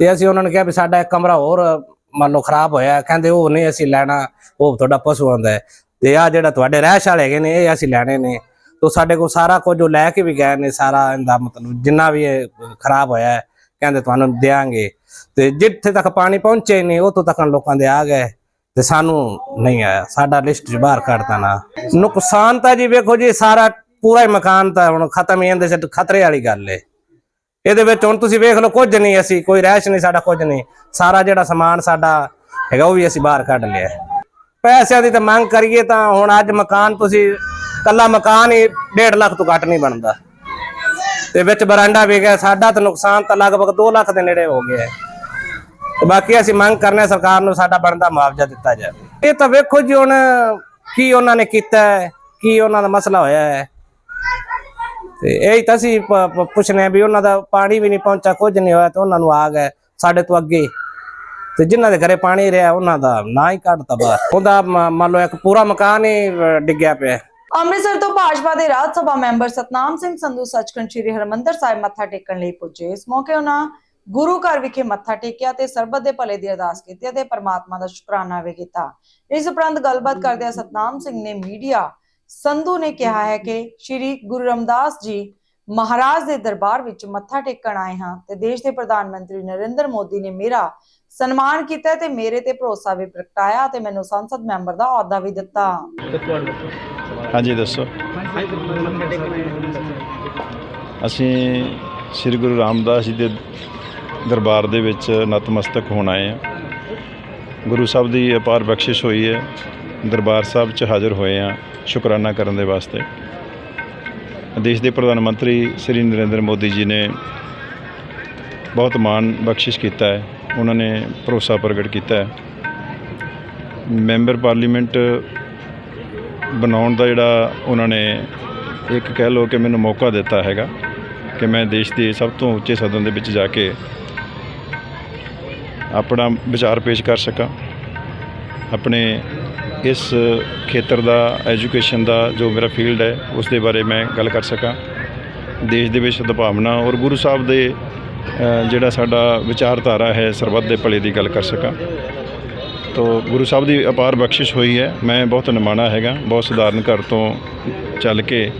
ਤੇ ਅਸੀਂ ਉਹਨਾਂ ਨੂੰ ਕਿਹਾ ਵੀ ਸਾਡਾ ਇੱਕ ਕਮਰਾ ਹੋਰ ਮੰਨ ਲਓ ਖਰਾਬ ਹੋਇਆ। ਕਹਿੰਦੇ ਉਹ ਨਹੀਂ, ਅਸੀਂ ਲੈਣਾ, ਉਹ ਤੁਹਾਡਾ ਪਸ਼ੂ ਆਉਂਦਾ ਤੇ ਆ ਜਿਹੜਾ ਤੁਹਾਡੇ ਰਹਿਸ਼ ਵਾਲੇ ਹੈਗੇ ਨੇ, ਇਹ ਅਸੀਂ ਲੈਣੇ ਨੇ। ਤੋਂ ਸਾਡੇ ਕੋਲ ਸਾਰਾ ਕੁਝ ਉਹ ਲੈ ਕੇ ਵੀ ਗਏ ਨੇ, ਸਾਰਾ ਇਹਦਾ ਮਤਲਬ ਜਿੰਨਾ ਵੀ ਇਹ ਖਰਾਬ ਹੋਇਆ ਕਹਿੰਦੇ ਤੁਹਾਨੂੰ ਦੇਾਂਗੇ ਤੇ ਜਿੱਥੇ ਤੱਕ ਪਾਣੀ ਪਹੁੰਚੇ ਨਹੀਂ ਉਤੋਂ ਤੱਕ ਲੋਕਾਂ ਦੇ ਆ ਗਏ। ਤੇ ਸਾਨੂੰ ਨਹੀਂ ਆਇਆ। ਸਾਡਾ ਲਿਸਟ ਚ ਬਾਹਰ ਕੱਢਤਾ ਨਾ। ਨੁਕਸਾਨ ਤਾਂ ਜੀ ਵੇਖੋ ਜੀ, ਸਾਰਾ ਪੂਰਾ ਹੀ ਮਕਾਨ ਤਾਂ ਹੁਣ ਖਤਮ ਹੀ ਇਹਦੇ ਚ ਖਤਰੇ ਵਾਲੀ ਗੱਲ ਏ। ਇਹਦੇ ਵਿੱਚ ਹੁਣ ਤੁਸੀਂ ਵੇਖ ਲਓ, ਕੁਝ ਨਹੀਂ ਅਸੀਂ, ਕੋਈ ਰਹਿਸ਼ ਨਹੀਂ, ਸਾਡਾ ਕੁਝ ਨਹੀਂ। ਸਾਰਾ ਜਿਹੜਾ ਸਮਾਨ ਸਾਡਾ ਹੈਗਾ, ਉਹ ਵੀ ਅਸੀਂ ਬਾਹਰ ਕੱਢ ਲਿਆ। ਪੈਸਿਆਂ ਦੀ ਤਾਂ ਮੰਗ ਕਰੀਏ ਤਾਂ ਹੁਣ ਅੱਜ ਮਕਾਨ ਤੁਸੀਂ ਕੱਲਾ ਮਕਾਨ ਹੀ 1.5 ਲੱਖ ਤੋਂ ਘੱਟ ਨਹੀਂ ਬਣਦਾ। ਤੇ ਵਿੱਚ ਬਰਾਂਡਾ ਵੀ ਗਿਆ, ਸਾਡਾ ਤਾਂ ਨੁਕਸਾਨ ਤਾਂ ਲਗਭਗ 2 ਲੱਖ ਦੇ ਨੇੜੇ ਹੋ ਗਿਆ। ਹੈ ਤੇ ਬਾਕੀ ਅਸੀਂ ਮੰਗ ਕਰਨਾ ਸਰਕਾਰ ਨੂੰ ਸਾਡਾ ਬਣਦਾ ਮੁਆਵਜ਼ਾ ਦਿੱਤਾ ਜਾਵੇ ਇਹ ਤਾਂ ਵੇਖੋ ਜੀ ਹੁਣ ਕੀ ਉਹਨਾਂ ਨੇ ਕੀਤਾ ਕੀ ਉਹਨਾਂ ਦਾ ਮਸਲਾ ਹੋਇਆ ਹੈ। ਤੇ ਇਹ ਤਾਂ ਅਸੀਂ ਪੁੱਛਨੇ ਵੀ ਉਹਨਾਂ ਦਾ ਪਾਣੀ ਵੀ ਨਹੀਂ ਪਹੁੰਚਾ ਕੁਝ ਨਹੀਂ ਹੋਇਆ ਤੇ ਉਹਨਾਂ ਨੂੰ ਆ ਗਏ ਸਾਡੇ ਤੋਂ ਅੱਗੇ। ਤੇ ਜਿਨ੍ਹਾਂ ਦੇ ਘਰੇ ਪਾਣੀ ਰਿਹਾ, ਉਹਨਾਂ ਦਾ ਨਾ ਹੀ ਕੱਢਤਾ ਬਾਹਰ ਉਹਦਾ ਮੰਨ ਲਓ ਇੱਕ ਪੂਰਾ ਮਕਾਨ ਹੀ ਡਿੱਗਿਆ ਪਿਆ ਅੰਮ੍ਰਿਤਸਰ ਤੋਂ ਭਾਜਪਾ ਦੇ ਰਾਜ ਸਭਾ ਮੈਂਬਰ ਸਤਨਾਮ ਸਿੰਘ ਸੰਧੂ ਸੱਚਖੰਡ ਸ੍ਰੀ ਹਰਮੰਦਰ ਸਾਹਿਬ ਮੱਥਾ ਟੇਕਣ ਲਈ ਪੁੱਜੇ। ਇਸ ਮੌਕੇ ਉਹਨਾਂ ਗੁਰੂ ਘਰ ਵਿਖੇ ਮੱਥਾ ਟੇਕਿਆ ਤੇ ਸਰਬਤ ਦੇ ਭਲੇ ਦੀ ਅਰਦਾਸ ਕੀਤੀ ਤੇ ਪਰਮਾਤਮਾ ਦਾ ਸ਼ੁਕਰਾਨਾ ਵੀ ਕੀਤਾ। ਇਸ ਉਪਰੰਤ ਗੱਲਬਾਤ ਕਰਦਿਆਂ ਸਤਨਾਮ ਸਿੰਘ ਨੇ ਮੀਡੀਆ ਸੰਧੂ ਨੇ ਕਿਹਾ ਹੈ ਕਿ ਸ੍ਰੀ ਗੁਰੂ ਰਮਦਾਸ ਜੀ ਮਹਾਰਾਜ ਦੇ ਦਰਬਾਰ ਵਿੱਚ ਮੱਥਾ ਟੇਕਣ ਆਏ ਹਾਂ ਤੇ ਦੇਸ਼ ਦੇ ਪ੍ਰਧਾਨ ਮੰਤਰੀ ਨਰਿੰਦਰ ਮੋਦੀ ਨੇ ਮੇਰਾ ਸਨਮਾਨ ਕੀਤਾ ਤੇ ਮੇਰੇ ਤੇ ਭਰੋਸਾ ਵੀ ਪ੍ਰਗਟਾਇਆ ਤੇ ਮੈਨੂੰ ਸੰਸਦ ਮੈਂਬਰ ਦਾ ਅਹੁਦਾ ਵੀ ਦਿੱਤਾ। ਹਾਂਜੀ ਦੱਸੋ। ਅਸੀਂ ਸ੍ਰੀ ਗੁਰੂ ਰਾਮਦਾਸ ਜੀ ਦੇ ਦਰਬਾਰ ਦੇ ਵਿੱਚ ਨਤਮਸਤਕ ਹੋਣ ਆਏ ਹਾਂ। ਗੁਰੂ ਸਾਹਿਬ ਦੀ ਅਪਾਰ ਬਖਸ਼ਿਸ਼ ਹੋਈ ਹੈ। ਦਰਬਾਰ ਸਾਹਿਬ 'ਚ ਹਾਜ਼ਰ ਹੋਏ ਹਾਂ। ਸ਼ੁਕਰਾਨਾ ਕਰਨ ਦੇ ਵਾਸਤੇ। ਦੇਸ਼ ਦੇ ਪ੍ਰਧਾਨ ਮੰਤਰੀ ਸ੍ਰੀ ਨਰਿੰਦਰ ਮੋਦੀ ਜੀ ਨੇ ਬਹੁਤ ਮਾਣ ਬਖਸ਼ਿਸ਼ ਕੀਤਾ ਹੈ। ਉਹਨਾਂ ਨੇ ਭਰੋਸਾ ਪ੍ਰਗਟ ਕੀਤਾ ਹੈ। ਮੈਂਬਰ ਪਾਰਲੀਮੈਂਟ ਬਣਾਉਣ ਦਾ ਜਿਹੜਾ ਉਹਨਾਂ ਨੇ ਇੱਕ ਕਹਿ ਲਓ ਕਿ ਮੈਨੂੰ ਮੌਕਾ ਦਿੱਤਾ ਹੈਗਾ ਕਿ ਮੈਂ ਦੇਸ਼ ਦੇ ਸਭ ਤੋਂ ਉੱਚੇ ਸਦਨ ਦੇ ਵਿੱਚ ਜਾ ਕੇ ਆਪਣਾ ਵਿਚਾਰ ਪੇਸ਼ ਕਰ ਸਕਾਂ। ਆਪਣੇ ਇਸ ਖੇਤਰ ਦਾ ਐਜੂਕੇਸ਼ਨ ਦਾ ਜੋ ਮੇਰਾ ਫੀਲਡ ਹੈ ਉਸ ਦੇ ਬਾਰੇ ਮੈਂ ਗੱਲ ਕਰ ਸਕਾਂ। ਦੇਸ਼ ਦੇ ਵਿੱਚ ਸਦਭਾਵਨਾ ਔਰ ਗੁਰੂ ਸਾਹਿਬ ਦੇ ਜਿਹੜਾ ਸਾਡਾ ਵਿਚਾਰਧਾਰਾ ਹੈ, ਸਰਬੱਤ ਦੇ ਭਲੇ ਦੀ ਗੱਲ ਕਰ ਸਕਾਂ। ਤੋ ਗੁਰੂ ਸਾਹਿਬ ਦੀ ਅਪਾਰ ਬਖਸ਼ਿਸ਼ ਹੋਈ ਹੈ। ਮੈਂ ਬਹੁਤ ਨਿਮਾਣਾ ਹੈਗਾ। ਬਹੁਤ ਸਧਾਰਨ ਘਰ ਤੋਂ ਚੱਲ ਕੇ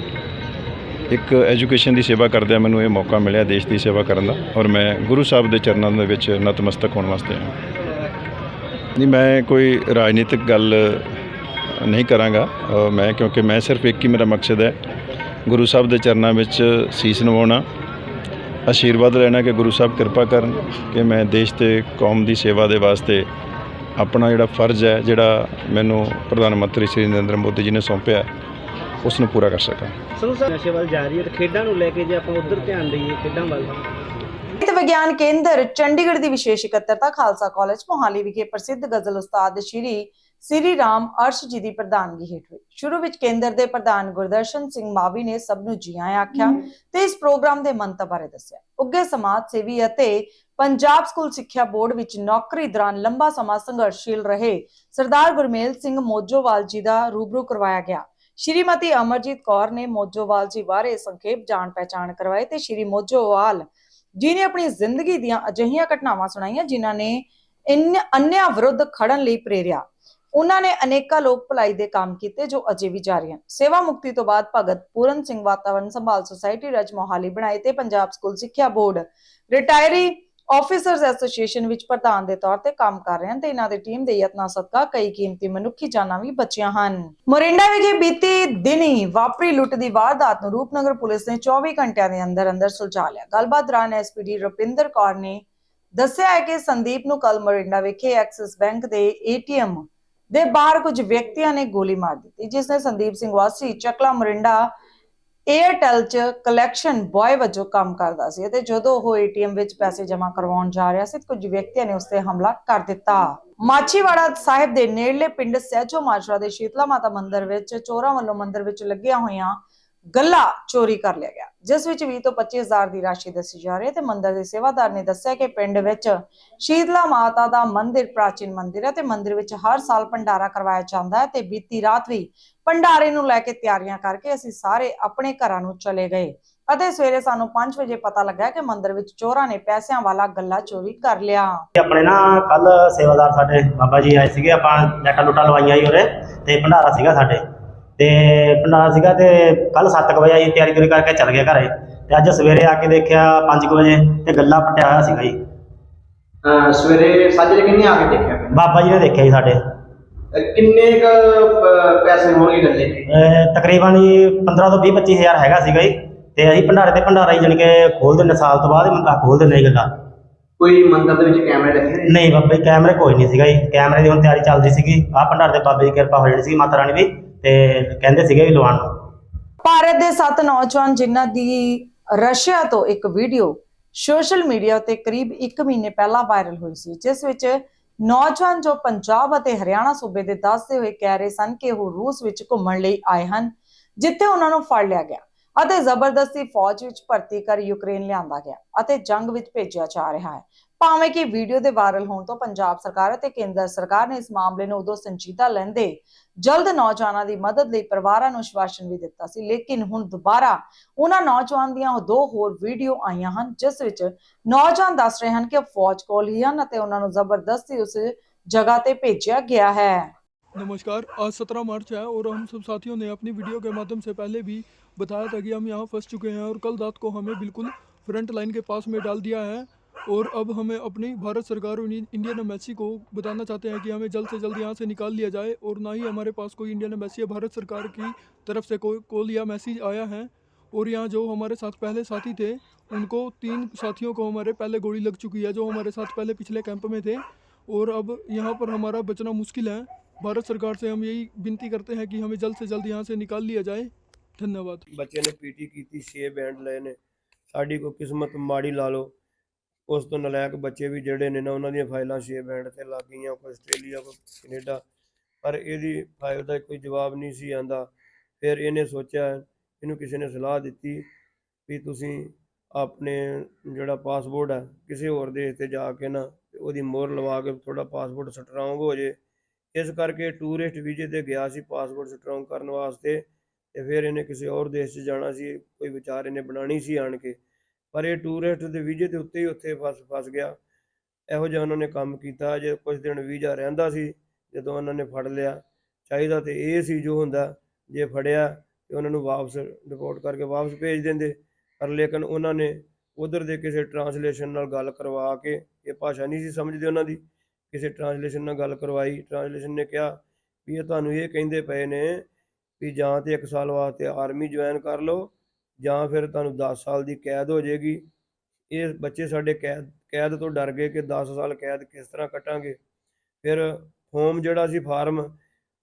ਇੱਕ ਐਜੂਕੇਸ਼ਨ ਦੀ ਸੇਵਾ ਕਰਦਿਆਂ ਮੈਨੂੰ ਇਹ ਮੌਕਾ ਮਿਲਿਆ ਦੇਸ਼ ਦੀ ਸੇਵਾ ਕਰਨ ਦਾ ਔਰ ਮੈਂ ਗੁਰੂ ਸਾਹਿਬ ਦੇ ਚਰਨਾਂ ਦੇ ਵਿੱਚ ਨਤਮਸਤਕ ਹੋਣ ਵਾਸਤੇ ਆਇਆ। ਨਹੀਂ, ਮੈਂ ਕੋਈ ਰਾਜਨੀਤਿਕ ਗੱਲ ਨਹੀਂ ਕਰਾਂਗਾ। ਮੈਂ ਕਿਉਂਕਿ ਮੈਂ ਸਿਰਫ ਇੱਕ ਹੀ ਮੇਰਾ ਮਕਸਦ ਹੈ, ਗੁਰੂ ਸਾਹਿਬ ਦੇ ਚਰਨਾਂ ਵਿੱਚ ਸੀਸ ਨਿਵਾਉਣਾ, ਆਸ਼ੀਰਵਾਦ ਲੈਣਾ ਕਿ ਗੁਰੂ ਸਾਹਿਬ ਕਿਰਪਾ ਕਰਨ ਕਿ ਮੈਂ ਦੇਸ਼ ਤੇ ਕੌਮ ਦੀ ਸੇਵਾ ਦੇ ਵਾਸਤੇ ਆਪਣਾ ਜਿਹੜਾ ਫਰਜ਼ ਹੈ, ਜਿਹੜਾ ਮੈਨੂੰ ਪ੍ਰਧਾਨ ਮੰਤਰੀ ਸ੍ਰੀ ਨਰਿੰਦਰ ਮੋਦੀ ਜੀ ਨੇ ਸੌਂਪਿਆ ਉਸ ਨੂੰ ਪੂਰਾ ਕਰ ਸਕਾਂ। ਸੰਧੂ ਸਾਹਿਬ ਨਸ਼ੇ ਵੱਲ ਜਾ ਰਹੀ ਹੈ ਤੇ ਖੇਡਾਂ ਨੂੰ ਲੈ ਕੇ ਜੇ ਆਪਾਂ ਉਧਰ ਧਿਆਨ ਦਈਏ ਖੇਡਾਂ ਵੱਲ। ਤੇ ਵਿਗਿਆਨ ਕੇਂਦਰ ਚੰਡੀਗੜ੍ਹ ਦੀ ਵਿਸ਼ੇਸ਼ ਇਕੱਤਰਤਾ ਖਾਲਸਾ ਕਾਲਜ ਮੋਹਾਲੀ ਵਿਖੇ ਪ੍ਰਸਿੱਧ ਗਜ਼ਲ ਉਸਤਾਦ ਸ਼੍ਰੀ ਸ੍ਰੀ ਰਾਮ ਅਰਸ਼ ਜੀ ਦੀ ਪ੍ਰਧਾਨਗੀ ਹੇਠ ਹੋਈ। ਸ਼ੁਰੂ ਵਿੱਚ ਕੇਂਦਰ ਦੇ ਪ੍ਰਧਾਨ ਗੁਰਦਰਸ਼ਨ ਸਿੰਘ ਮਾਵੀ ਨੇ ਸਭ ਨੂੰ ਜੀ ਆਇਆਂ ਆਖਿਆ ਤੇ ਇਸ ਪ੍ਰੋਗਰਾਮ ਦੇ ਮੰਤਵ ਬਾਰੇ ਦੱਸਿਆ। ਉੱਗੇ ਸਮਾਜ ਸੇਵੀ ਅਤੇ ਪੰਜਾਬ ਸਕੂਲ ਸਿੱਖਿਆ ਬੋਰਡ ਵਿੱਚ ਨੌਕਰੀ ਦੌਰਾਨ ਲੰਬਾ ਸਮਾਂ ਸੰਘਰਸ਼ੀਲ ਰਹੇ ਸਰਦਾਰ ਗੁਰਮੇਲ ਸਿੰਘ ਮੋਜੋਵਾਲ ਜੀ ਦਾ ਰੂਬਰੂ ਕਰਵਾਇਆ ਗਿਆ। ਸ਼੍ਰੀਮਤੀ ਅਮਰਜੀਤ ਕੌਰ ਨੇ ਮੋਜੋਵਾਲ ਜੀ ਬਾਰੇ ਸੰਖੇਪ ਜਾਣ ਪਹਿਚਾਣ ਕਰਵਾਈ ਤੇ ਸ਼੍ਰੀ ਮੋਜੋਵਾਲ ਜੀ ਨੇ ਆਪਣੀ ਜ਼ਿੰਦਗੀ ਦੀਆਂ ਅਜਿਹੀਆਂ ਘਟਨਾਵਾਂ ਸੁਣਾਈਆਂ ਜਿਨ੍ਹਾਂ ਨੇ ਇਨ, ਅੰਨਿਆਂ ਵਿਰੁੱਧ ਖੜਨ ਲਈ ਪ੍ਰੇਰਿਆ। ਉਹਨਾਂ ਨੇ ਅਨੇਕਾਂ ਲੋਕ ਭਲਾਈ ਦੇ ਕੰਮ ਕੀਤੇ ਜੋ ਅਜੇ ਵੀ ਜਾਰੀ ਹਨ। ਸੇਵਾ ਮੁਕਤੀ ਤੋਂ ਬਾਅਦ ਭਗਤ ਪੂਰਨ ਸਿੰਘ ਵਾਤਾਵਰਣ ਸੰਭਾਲ ਸੁਸਾਇਟੀ ਰਜ ਮੋਹਾਲੀ ਬਣਾਈ ਤੇ ਪੰਜਾਬ ਸਕੂਲ ਸਿੱਖਿਆ ਬੋਰਡ, ਰਿਟਾਇਰੀ ਆਫੀਸਰਸ ਐਸੋਸੀਏਸ਼ਨ ਵਿੱਚ ਪ੍ਰਧਾਨ ਦੇ ਤੌਰ ਤੇ ਕੰਮ ਕਰ ਰਹੇ ਹਨ ਤੇ ਇਹਨਾਂ ਦੀ ਟੀਮ ਦੇ ਯਤਨਾਂ ਸਦਕਾ ਕਈ ਕੀਮਤੀ ਮਨੁੱਖੀ ਜਾਨਾਂ ਵੀ ਬਚੀਆਂ ਹਨ। ਮੋਰਿੰਡਾ ਵਿਖੇ ਬੀਤੀ ਦਿਨੀ ਵਾਪਰੀ ਲੁੱਟ ਦੀ ਵਾਰਦਾਤ ਨੂੰ ਰੂਪਨਗਰ ਪੁਲਿਸ ਨੇ 24 ਘੰਟਿਆਂ ਦੇ ਅੰਦਰ ਅੰਦਰ ਸੁਲਝਾ ਲਿਆ। ਗੱਲਬਾਤ ਦੌਰਾਨ ਐਸਪੀਡੀ ਰੁਪਿੰਦਰ ਕੌਰ ਨੇ ਦੱਸਿਆ ਹੈ ਕਿ ਸੰਦੀਪ ਨੂੰ ਕੱਲ ਮੋਰਿੰਡਾ ਵਿਖੇ ਐਕਸਿਸ ਬੈਂਕ ਦੇ ਏਟੀਐਮ ਦੇ ਬਾਹਰ ਕੁਝ ਵਿਅਕਤੀਆਂ ਨੇ ਗੋਲੀ ਮਾਰ ਦਿੱਤੀ, ਜਿਸ ਨੇ ਸੰਦੀਪ ਸਿੰਘ ਵਾਸੀ ਚਕਲਾ ਮੋਰਿੰਡਾ ਏਅਰਟੈਲ 'ਚ ਕਲੈਕਸ਼ਨ ਬॉय ਵਜੋਂ ਕੰਮ ਕਰਦਾ ਸੀ ਅਤੇ ਜਦੋਂ ਉਹ ਏਟੀਐਮ ਵਿੱਚ ਪੈਸੇ ਜਮ੍ਹਾਂ ਕਰਵਾਉਣ ਜਾ ਰਿਹਾ ਸੀ, ਕੁਝ ਵਿਅਕਤੀਆਂ ਨੇ ਉਸ ਤੇ ਹਮਲਾ ਕਰ ਦਿੱਤਾ। ਮਾਛੀਵਾੜਾ ਸਾਹਿਬ ਦੇ ਨੇੜਲੇ ਪਿੰਡ ਸਹਿਜੋ ਮਾਜਰਾ ਦੇ ਸ਼ੀਤਲਾ ਮਾਤਾ ਮੰਦਿਰ ਵਿੱਚ ਚੋਰਾਂ ਵੱਲੋਂ ਮੰਦਿਰ ਵਿੱਚ ਲੱਗੀਆਂ ਹੋਈਆਂ ਗੱਲਾ ਚੋਰੀ ਕਰ ਲਿਆ ਗਿਆ, ਜਿਸ ਵਿੱਚ 20 ਤੋਂ 25000 ਦੀ ਰਾਸ਼ੀ ਦੱਸੀ ਜਾ ਰਹੀ ਹੈ ਤੇ ਮੰਦਿਰ ਦੇ ਸੇਵਾਦਾਰ ਨੇ ਦੱਸਿਆ ਕਿ ਪਿੰਡ ਵਿੱਚ ਸ਼ੀਤਲਾ ਮਾਤਾ ਦਾ ਮੰਦਿਰ ਪ੍ਰਾਚੀਨ ਮੰਦਿਰ ਹੈ ਤੇ ਮੰਦਿਰ ਵਿੱਚ ਹਰ ਸਾਲ ਭੰਡਾਰਾ ਕਰਵਾਇਆ ਜਾਂਦਾ ਹੈ ਤੇ ਬੀਤੀ ਰਾਤ ਵੀ ਭੰਡਾਰੇ ਨੂੰ ਲੈ ਕੇ ਤਿਆਰੀਆਂ ਕਰਕੇ ਅਸੀਂ ਸਾਰੇ ਆਪਣੇ ਘਰਾਂ ਨੂੰ ਚਲੇ ਗਏ। ਅਤੇ ਸਵੇਰੇ ਸਾਨੂੰ 5 ਵਜੇ ਪਤਾ ਲੱਗਾ ਕਿ ਮੰਦਿਰ ਵਿੱਚ ਚੋਰਾਂ ਨੇ ਪੈਸਿਆਂ ਵਾਲਾ ਗੱਲਾ ਚੋਰੀ ਕਰ ਲਿਆ। ਆਪਣੇ ਨਾ ਕੱਲ ਸੇਵਾਦਾਰ ਸਾਡੇ ਬਾਬਾ ਜੀ ਆਏ ਸੀਗੇ ਆਪਾਂ ਲੈਟਾਂ ਲੁੱਟਾਂ ਲਵਾਈਆਂ ਜੀ ਉਰੇ ਤੇ ਭੰਡਾਰਾ ਸੀਗਾ ਸਾਡੇ। ਤੇ ਭੰਡਾਰਾ ਸੀਗਾ ਤੇ ਕੱਲ 7 ਵਜੇ ਆਈ ਤਿਆਰੀ ਤੁਰੀ ਕਰਕੇ ਚੱਲ ਗਿਆ ਘਰੇ। ਤੇ ਅੱਜ ਸਵੇਰੇ ਆ ਕੇ ਦੇਖਿਆ 5 ਵਜੇ ਤੇ ਗੱਲਾ ਪਟਿਆ ਹੋਇਆ ਸੀਗਾ ਜੀ। ਸਵੇਰੇ ਸਾਜਰੇ ਕਿੰਨੇ ਆ ਕੇ ਦੇਖਿਆ ਬਾਬਾ ਜੀ ਨੇ ਦੇਖਿਆ ਜੀ ਸਾਡੇ। ਕਿੰਨੇ ਕ ਗੱਲੇ ਅਹ ਤਕਰੀਬਨ ਜੀ 15 ਤੋਂ 20 25 ਹਜ਼ਾਰ ਹੈਗਾ ਸੀਗਾ ਜੀ। ਤੇ ਅਸੀਂ ਭੰਡਾਰੇ ਤੇ ਭੰਡਾਰਾ ਹੀ ਜਾਣੀ ਕਿ ਖੋਲ ਦਿੰਦੇ ਸਾਲ ਤੋਂ ਬਾਅਦ ਮੰਗਾ ਖੋਲ ਦਿੰਦੇ ਜੀ ਗੱਲਾ। ਕੋਈ ਮੰਦਰ ਦੇ ਵਿੱਚ ਕੈਮਰੇ ਲੱਗੇ ਹੋਏ ਨਹੀਂ ਬਾਬਾ ਜੀ ਕੈਮਰੇ ਕੋਈ ਨਹੀਂ ਸੀਗਾ ਜੀ। ਕੈਮਰੇ ਦੀ ਹੁਣ ਤਿਆਰੀ ਚੱਲਦੀ ਸੀਗੀ। ਆਹ ਭੰਡਾਰ ਦੇ ਬਾਬੇ ਦੀ ਕਿਰਪਾ ਹੋ ਜਾਣੀ ਸੀ ਮਾਤਾ ਰਾਣੀ ਦੀ। ਤੇ ਕਹਿੰਦੇ ਸੀਗੇ ਵੀ ਲਵਾਉਣ ਨੂੰ। ਭਾਰਤ ਦੇ ਸੱਤ ਨੌਜਵਾਨ ਜਿਨ੍ਹਾਂ ਦੀ ਰਸ਼ੀਆ ਤੋਂ ਇੱਕ ਵੀਡੀਓ ਸੋਸ਼ਲ ਮੀਡੀਆ ਤੇ ਕਰੀਬ 1 ਮਹੀਨੇ ਪਹਿਲਾਂ ਵਾਇਰਲ ਹੋਈ ਸੀ ਜਿਸ ਵਿੱਚ ਨੌਜਵਾਨ ਜੋ ਪੰਜਾਬ ਅਤੇ ਹਰਿਆਣਾ ਸੂਬੇ ਦੇ ਦੱਸਦੇ ਹੋਏ ਕਹਿ ਰਹੇ ਸਨ ਕਿ ਉਹ ਰੂਸ ਵਿੱਚ ਘੁੰਮਣ ਲਈ ਆਏ ਹਨ, ਜਿੱਥੇ ਉਹਨਾਂ ਨੂੰ ਫੜ ਲਿਆ ਗਿਆ ਅਤੇ ਜ਼ਬਰਦਸਤੀ ਫੌਜ ਵਿੱਚ ਭਰਤੀ ਕਰ ਯੂਕਰੇਨ ਲਿਆਂਦਾ ਗਿਆ ਅਤੇ ਜੰਗ ਵਿੱਚ ਭੇਜਿਆ ਜਾ ਰਿਹਾ ਹੈ। ਭਾਵੇਂ ਕਿ ਵੀਡੀਓ ਦੇ ਵਾਇਰਲ ਹੋਣ ਤੋਂ ਪੰਜਾਬ ਸਰਕਾਰ ਅਤੇ ਕੇਂਦਰ ਸਰਕਾਰ ਨੇ ਇਸ ਮਾਮਲੇ ਨੂੰ ਉਦੋਂ ਸੰਜੀਦਾ ਲੈਂਦੇ ਜਲਦ ਨੌਜਵਾਨਾਂ ਦੀ ਮਦਦ ਲਈ ਪਰਿਵਾਰਾਂ ਨੂੰ ਆਸ਼ਵਾਸਨ ਵੀ ਦਿੱਤਾ ਸੀ ਲੇਕਿਨ ਹੁਣ ਦੁਬਾਰਾ ਉਹਨਾਂ ਨੌਜਵਾਨ ਦੀਆਂ ਉਹ ਦੋ ਹੋਰ ਵੀਡੀਓ ਆਈਆਂ ਹਨ ਜਿਸ ਵਿੱਚ ਨੌਜਵਾਨ ਦੱਸ ਰਹੇ ਹਨ ਕਿ ਉਹ ਫੌਜ ਕੋਲ ਹੀ ਹਨ ਅਤੇ ਉਹਨਾਂ ਨੂੰ ਜ਼ਬਰਦਸਤੀ ਉਸ ਜਗ੍ਹਾ ਤੇ ਭੇਜਿਆ ਗਿਆ ਹੈ नमस्कार आज सत्रह मार्च है और हम सब साथियों ने अपनी वीडियो के माध्यम से पहले भी बताया था कि हम यहाँ फंस चुके हैं और कल रात को हमें बिल्कुल फ्रंट लाइन के पास में डाल दिया है और अब हमें अपनी भारत सरकार और इंडियन एम्बेसी को बताना चाहते हैं कि हमें जल्द से जल्द यहाँ से निकाल लिया जाए और ना ही हमारे पास कोई इंडियन एम्बेसी या भारत सरकार की तरफ़ से कोई कॉल या मैसेज आया है। और यहाँ जो हमारे साथ पहले साथी थे, उनको तीन साथियों को हमारे पहले गोली लग चुकी है, जो हमारे साथ पहले पिछले कैंप में थे। और अब यहाँ पर हमारा बचना मुश्किल है। भारत सरकार से हम यही विनती करते हैं कि हमें जल्द से जल्द यहाँ से निकाल लिया जाए। धन्यवाद। बच्चे ने पीटी की थी छे बैंड लेने साड़ी को किस्मत माड़ी ला लो। ਉਸ ਤੋਂ ਨਲਾਇਕ ਬੱਚੇ ਵੀ ਜਿਹੜੇ ਨੇ ਨਾ, ਉਹਨਾਂ ਦੀਆਂ ਫਾਈਲਾਂ 6 ਬੈਂਡ ਤੇ ਲੱਗ ਗਈਆਂ, ਕੋਈ ਆਸਟ੍ਰੇਲੀਆ, ਕੋਈ ਕੈਨੇਡਾ, ਪਰ ਇਹਦੀ ਫਾਈਲ ਦਾ ਕੋਈ ਜਵਾਬ ਨਹੀਂ ਸੀ ਆਂਦਾ ਫਿਰ ਇਹਨੇ ਸੋਚਿਆ, ਇਹਨੂੰ ਕਿਸੇ ਨੇ ਸਲਾਹ ਦਿੱਤੀ ਵੀ ਤੁਸੀਂ ਆਪਣੇ ਜਿਹੜਾ ਪਾਸਪੋਰਟ ਹੈ ਕਿਸੇ ਹੋਰ ਦੇਸ਼ ਤੇ ਜਾ ਕੇ ਨਾ ਉਹਦੀ ਮੋਹਰ ਲਵਾ ਕੇ ਤੁਹਾਡਾ ਪਾਸਪੋਰਟ ਸਟਰੋਂਗ ਹੋ ਜੇ। ਇਸ ਕਰਕੇ ਟੂਰਿਸਟ ਵੀਜ਼ੇ ਤੇ ਗਿਆ ਸੀ ਪਾਸਪੋਰਟ ਸਟਰੋਂਗ ਕਰਨ ਵਾਸਤੇ, ਤੇ ਫਿਰ ਇਹਨੇ ਕਿਸੇ ਹੋਰ ਦੇਸ਼ 'ਚ ਜਾਣਾ ਸੀ, ਕੋਈ ਵਿਚਾਰ ਇਹਨੇ ਬਣਾਣੀ ਸੀ ਆਣ ਕੇ। ਪਰ ਇਹ ਟੂਰਿਸਟ ਦੇ ਵੀਜ਼ੇ ਦੇ ਉੱਤੇ ਹੀ ਉੱਥੇ ਫਸ ਫਸ ਗਿਆ। ਇਹੋ ਜਿਹਾ ਉਹਨਾਂ ਨੇ ਕੰਮ ਕੀਤਾ। ਜੇ ਕੁਝ ਦਿਨ ਵੀਜ਼ਾ ਰਹਿੰਦਾ ਸੀ, ਜਦੋਂ ਉਹਨਾਂ ਨੇ ਫੜ ਲਿਆ, ਚਾਹੀਦਾ ਤੇ ਇਹ ਸੀ ਜੋ ਹੁੰਦਾ, ਜੇ ਫੜਿਆ ਤੇ ਉਹਨਾਂ ਨੂੰ ਵਾਪਸ ਰਿਪੋਰਟ ਕਰਕੇ ਵਾਪਸ ਭੇਜ ਦਿੰਦੇ। ਪਰ ਲੇਕਿਨ ਉਹਨਾਂ ਨੇ ਉਧਰ ਦੇ ਕਿਸੇ ਟਰਾਂਸਲੇਸ਼ਨ ਨਾਲ ਗੱਲ ਕਰਵਾ ਕੇ, ਇਹ ਭਾਸ਼ਾ ਨਹੀਂ ਸੀ ਸਮਝਦੇ ਉਹਨਾਂ ਦੀ, ਕਿਸੇ ਟਰਾਂਸਲੇਸ਼ਨ ਨਾਲ ਗੱਲ ਕਰਵਾਈ। ਟਰਾਂਸਲੇਸ਼ਨ ਨੇ ਕਿਹਾ ਵੀ ਇਹ ਤੁਹਾਨੂੰ ਇਹ ਕਹਿੰਦੇ ਪਏ ਨੇ ਵੀ ਜਾਂ ਤੇ 1 ਸਾਲ ਵਾਸਤੇ ਆਰਮੀ ਜੁਆਇਨ ਕਰ ਲਓ ਜਾਂ ਫਿਰ ਤੁਹਾਨੂੰ 10 ਸਾਲ ਦੀ ਕੈਦ ਹੋ ਜਾਏਗੀ। ਇਹ ਬੱਚੇ ਸਾਡੇ ਕੈਦ ਕੈਦ ਤੋਂ ਡਰ ਗਏ ਕਿ 10 ਸਾਲ ਕੈਦ ਕਿਸ ਤਰ੍ਹਾਂ ਕੱਟਾਂਗੇ। ਫਿਰ ਹੋਮ ਜਿਹੜਾ ਸੀ ਫਾਰਮ,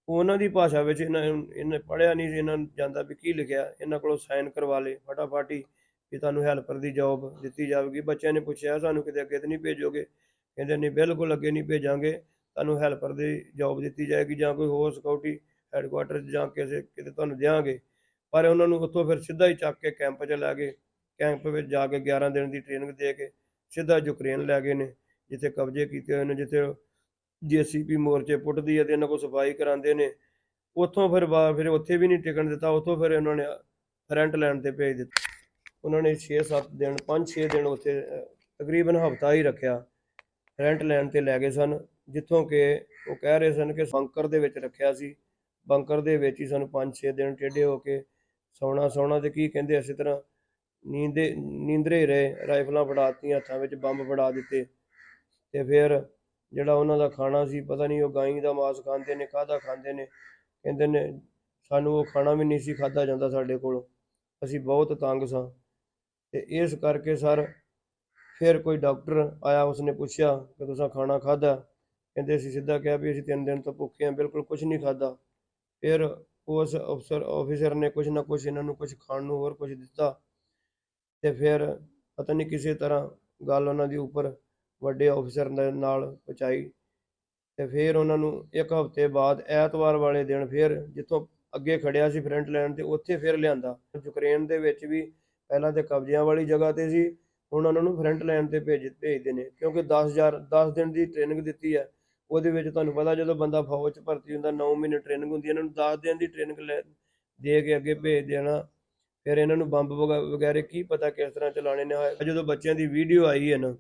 ਉਹਨਾਂ ਦੀ ਭਾਸ਼ਾ ਵਿੱਚ ਇਹਨਾਂ ਇਹਨੇ ਪੜ੍ਹਿਆ ਨਹੀਂ ਸੀ, ਇਹਨਾਂ ਨੂੰ ਜਾਂਦਾ ਵੀ ਕੀ ਲਿਖਿਆ, ਇਹਨਾਂ ਕੋਲੋਂ ਸਾਈਨ ਕਰਵਾ ਲਏ, ਫਟਾਫਟ ਹੀ ਵੀ ਤੁਹਾਨੂੰ ਹੈਲਪਰ ਦੀ ਜੌਬ ਦਿੱਤੀ ਜਾਵੇਗੀ। ਬੱਚਿਆਂ ਨੇ ਪੁੱਛਿਆ, ਸਾਨੂੰ ਕਿਤੇ ਅੱਗੇ ਤਾਂ ਨਹੀਂ ਭੇਜੋਗੇ? ਕਹਿੰਦੇ, ਨਹੀਂ, ਬਿਲਕੁਲ ਅੱਗੇ ਨਹੀਂ ਭੇਜਾਂਗੇ। ਤੁਹਾਨੂੰ ਹੈਲਪਰ ਦੀ ਜੌਬ ਦਿੱਤੀ ਜਾਏਗੀ ਜਾਂ ਕੋਈ ਹੋਰ ਸਿਕਿਉਰਿਟੀ ਹੈੱਡਕੁਆਟਰ 'ਚ ਜਾਂ ਕਿਸੇ, ਕਿਤੇ ਤੁਹਾਨੂੰ ਦਿਆਂਗੇ। ਪਰ ਉਹਨਾਂ ਨੂੰ ਉੱਥੋਂ ਫਿਰ ਸਿੱਧਾ ਹੀ ਚੱਕ ਕੇ ਕੈਂਪ 'ਚ ਲੈ ਗਏ। ਕੈਂਪ ਵਿੱਚ ਜਾ ਕੇ 11 ਦਿਨ ਦੀ ਟ੍ਰੇਨਿੰਗ ਦੇ ਕੇ ਸਿੱਧਾ ਯੂਕਰੇਨ ਲੈ ਗਏ ਨੇ, ਜਿੱਥੇ ਕਬਜ਼ੇ ਕੀਤੇ ਹੋਏ ਨੇ, ਜਿੱਥੇ ਜੀਸੀਪੀ ਮੋਰਚੇ ਪੁੱਟਦੀ ਹੈ ਤੇ ਇਹਨਾਂ ਕੋਲ ਸਫ਼ਾਈ ਕਰਾਉਂਦੇ ਨੇ। ਉੱਥੋਂ ਫਿਰ ਬਾ- ਫਿਰ ਉੱਥੇ ਵੀ ਨਹੀਂ ਟਿਕਣ ਦਿੱਤਾ, ਉੱਥੋਂ ਫਿਰ ਉਹਨਾਂ ਨੇ ਰੈਂਟ ਲੈਣ ਤੇ ਭੇਜ ਦਿੱਤਾ। ਉਹਨਾਂ ਨੇ 6-7 ਦਿਨ 5-6 ਦਿਨ ਉੱਥੇ ਤਕਰੀਬਨ ਹਫਤਾ ਹੀ ਰੱਖਿਆ। ਰੈਂਟ ਲੈਣ ਤੇ ਲੈ ਗਏ ਸਨ, ਜਿੱਥੋਂ ਕਿ ਉਹ ਕਹਿ ਰਹੇ ਸਨ ਕਿ ਬੰਕਰ ਦੇ ਵਿੱਚ ਰੱਖਿਆ ਸੀ। ਬੰਕਰ ਦੇ ਵਿੱਚ ਹੀ ਸਾਨੂੰ 5-6 ਦਿਨ ਟੇਢੇ ਹੋ ਕੇ ਸੌਣਾ ਸੌਣਾ ਤੇ ਕੀ ਕਹਿੰਦੇ ਇਸੇ ਤਰ੍ਹਾਂ, ਨੀਂਦੇ, ਨੀਂਦਰੇ ਰਹੇ, ਰਾਈਫਲਾਂ ਫੜਾਤੀਆਂ ਹੱਥਾਂ ਵਿੱਚ ਬੰਬ ਫੜਾ ਦਿੱਤੇ ਤੇ ਫਿਰ ਜਿਹੜਾ ਉਹਨਾਂ ਦਾ ਖਾਣਾ ਸੀ, ਪਤਾ ਨਹੀਂ ਉਹ ਗਾਈ ਦਾ ਮਾਸ ਖਾਂਦੇ ਨੇ, ਕਾਹਦਾ ਖਾਂਦੇ ਨੇ, ਕਹਿੰਦੇ ਨੇ ਸਾਨੂੰ ਉਹ ਖਾਣਾ ਵੀ ਨਹੀਂ ਸੀ ਖਾਦਾ ਜਾਂਦਾ ਸਾਡੇ ਕੋਲ, ਅਸੀਂ ਬਹੁਤ ਤੰਗ ਸਾਂ ਤੇ ਇਸ ਕਰਕੇ ਸਰ ਫਿਰ ਕੋਈ ਡਾਕਟਰ ਆਇਆ, ਉਸਨੇ ਪੁੱਛਿਆ ਕਿ ਤੁਸੀਂ ਖਾਣਾ ਖਾਦਾ ਕਹਿੰਦੇ ਅਸੀਂ ਸਿੱਧਾ ਕਿਹਾ ਵੀ ਅਸੀਂ ਤਿੰਨ ਦਿਨ ਤੋਂ ਭੁੱਖੇ ਹਾਂ, ਬਿਲਕੁਲ ਕੁਝ ਨਹੀਂ ਖਾਦਾ ਫਿਰ ਉਸ ਅਫਸਰ ਆਫੀਸਰ ਨੇ ਕੁਝ ਨਾ ਕੁਝ ਇਹਨਾਂ ਨੂੰ ਕੁਝ ਖਾਣ ਨੂੰ ਹੋਰ ਕੁਝ ਦਿੱਤਾ ਤੇ ਫਿਰ ਪਤਾ ਨਹੀਂ ਕਿਸੇ ਤਰ੍ਹਾਂ ਗੱਲ ਉਹਨਾਂ ਦੀ ਉੱਪਰ ਵੱਡੇ ਆਫੀਸਰ ਦੇ ਨਾਲ ਪਹੁੰਚਾਈ ਤੇ ਫਿਰ ਉਹਨਾਂ ਨੂੰ ਇੱਕ ਹਫ਼ਤੇ ਬਾਅਦ ਐਤਵਾਰ ਵਾਲੇ ਦਿਨ ਫਿਰ ਜਿੱਥੋਂ ਅੱਗੇ ਖੜਿਆ ਸੀ ਫਰੰਟ ਲਾਈਨ ਤੇ ਉੱਥੇ ਫਿਰ ਲਿਆਂਦਾ। ਯੂਕਰੇਨ ਦੇ ਵਿੱਚ ਵੀ ਪਹਿਲਾਂ ਤੇ ਕਬਜ਼ਿਆਂ ਵਾਲੀ ਜਗ੍ਹਾ ਤੇ ਸੀ, ਹੁਣ ਉਹਨਾਂ ਨੂੰ ਫਰੰਟ ਲਾਈਨ ਤੇ ਭੇਜ ਭੇਜਦੇ ਨੇ ਕਿਉਂਕਿ 10000 10 ਦਿਨ ਦੀ ਟ੍ਰੇਨਿੰਗ ਦਿੱਤੀ ਹੈ। ਉਹਦੇ ਵਿੱਚ ਤੁਹਾਨੂੰ ਪਤਾ ਜਦੋਂ ਬੰਦਾ ਫੌਜ 'ਚ ਭਰਤੀ ਹੁੰਦਾ 9 ਮਹੀਨੇ ਟ੍ਰੇਨਿੰਗ ਹੁੰਦੀ ਇਹਨਾਂ ਨੂੰ 10 ਦਿਨ ਦੀ ਟ੍ਰੇਨਿੰਗ ਲੈ, ਦੇ ਕੇ ਅੱਗੇ ਭੇਜ ਦੇਣਾ। ਫਿਰ ਇਹਨਾਂ ਨੂੰ ਬੰਬ ਵਗਾ- ਵਗੈਰੇ ਕੀ ਪਤਾ ਕਿਸ ਤਰ੍ਹਾਂ ਚਲਾਣੇ ਨੇ। ਜਦੋਂ ਬੱਚਿਆਂ ਦੀ ਵੀਡੀਓ ਆਈ ਹੈ ਨਾ,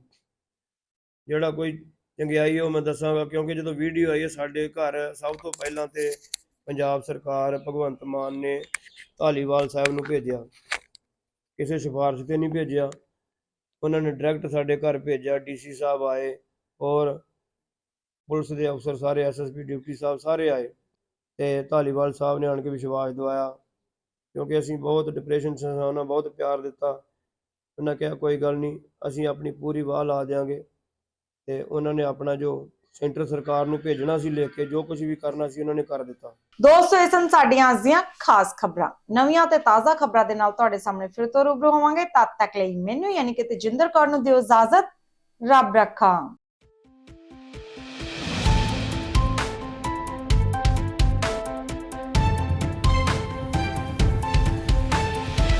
ਜਿਹੜਾ ਕੋਈ ਚੰਗਿਆਈ ਹੈ ਉਹ ਮੈਂ ਦੱਸਾਂਗਾ, ਕਿਉਂਕਿ ਜਦੋਂ ਵੀਡੀਓ ਆਈ ਹੈ, ਸਾਡੇ ਘਰ ਸਭ ਤੋਂ ਪਹਿਲਾਂ ਤੇ ਪੰਜਾਬ ਸਰਕਾਰ, ਭਗਵੰਤ ਮਾਨ ਨੇ ਧਾਲੀਵਾਲ ਸਾਹਿਬ ਨੂੰ ਭੇਜਿਆ। ਕਿਸੇ ਸਿਫਾਰਿਸ਼ ਤੇ ਨਹੀਂ ਭੇਜਿਆ। ਉਹਨਾਂ ਨੇ ਡਾਇਰੈਕਟ ਸਾਡੇ ਘਰ ਭੇਜਿਆ ਡੀਸੀ ਸਾਹਿਬ ਆਏ, ਔਰ ਪੁਲਿਸ ਦੇ ਅਫਸਰ ਸਾਰੇ ਐਸਐਸਪੀ ਡਿਊਟੀ ਸਾਹਿਬ ਸਾਰੇ ਆਏ ਤੇ ਧਾਲੀਵਾਲ ਸਾਹਿਬ ਨੇ ਆਣ ਕੇ ਵਿਸ਼ਵਾਸ ਦਿਵਾਇਆ। ਕਿਉਂਕਿ ਅਸੀਂ ਬਹੁਤ ਡਿਪਰੈਸ਼ਨ 'ਚ ਉਹਨਾਂ ਬਹੁਤ ਪਿਆਰ ਦਿੱਤਾ। ਉਹਨਾਂ ਕਿਹਾ, ਕੋਈ ਗੱਲ ਨਹੀਂ, ਅਸੀਂ ਆਪਣੀ ਪੂਰੀ ਵਾਹ ਲਾ ਦਿਆਂਗੇ। ਤੇ ਉਹਨਾਂ ਨੇ ਆਪਣਾ ਜੋ ਸੈਂਟਰ ਸਰਕਾਰ ਨੂੰ ਭੇਜਣਾ ਸੀ ਲਿਖ ਕੇ, ਜੋ ਕੁਝ ਵੀ ਕਰਨਾ ਸੀ ਉਹਨਾਂ ਨੇ ਕਰ ਦਿੱਤਾ। ਦੋਸਤੋ, ਇਹ ਸਨ ਸਾਡੀਆਂ ਅੱਜ ਦੀਆਂ ਖਾਸ ਖਬਰਾਂ। ਨਵੀਆਂ ਤੇ ਤਾਜ਼ਾ ਖਬਰਾਂ ਦੇ ਨਾਲ ਤੁਹਾਡੇ ਸਾਹਮਣੇ ਫਿਰ ਤੋਂ ਰੂਬਰੂ ਹੋਵਾਂਗੇ। ਤਦ ਤੱਕ ਲਈ ਮੈਨੂੰ ਯਾਨੀ ਕਿ ਤੇਜਿੰਦਰ ਕੌਰ ਨੂੰ ਦਿਓ ਇਜਾਜ਼ਤ। ਰੱਬ ਰੱਖਾ।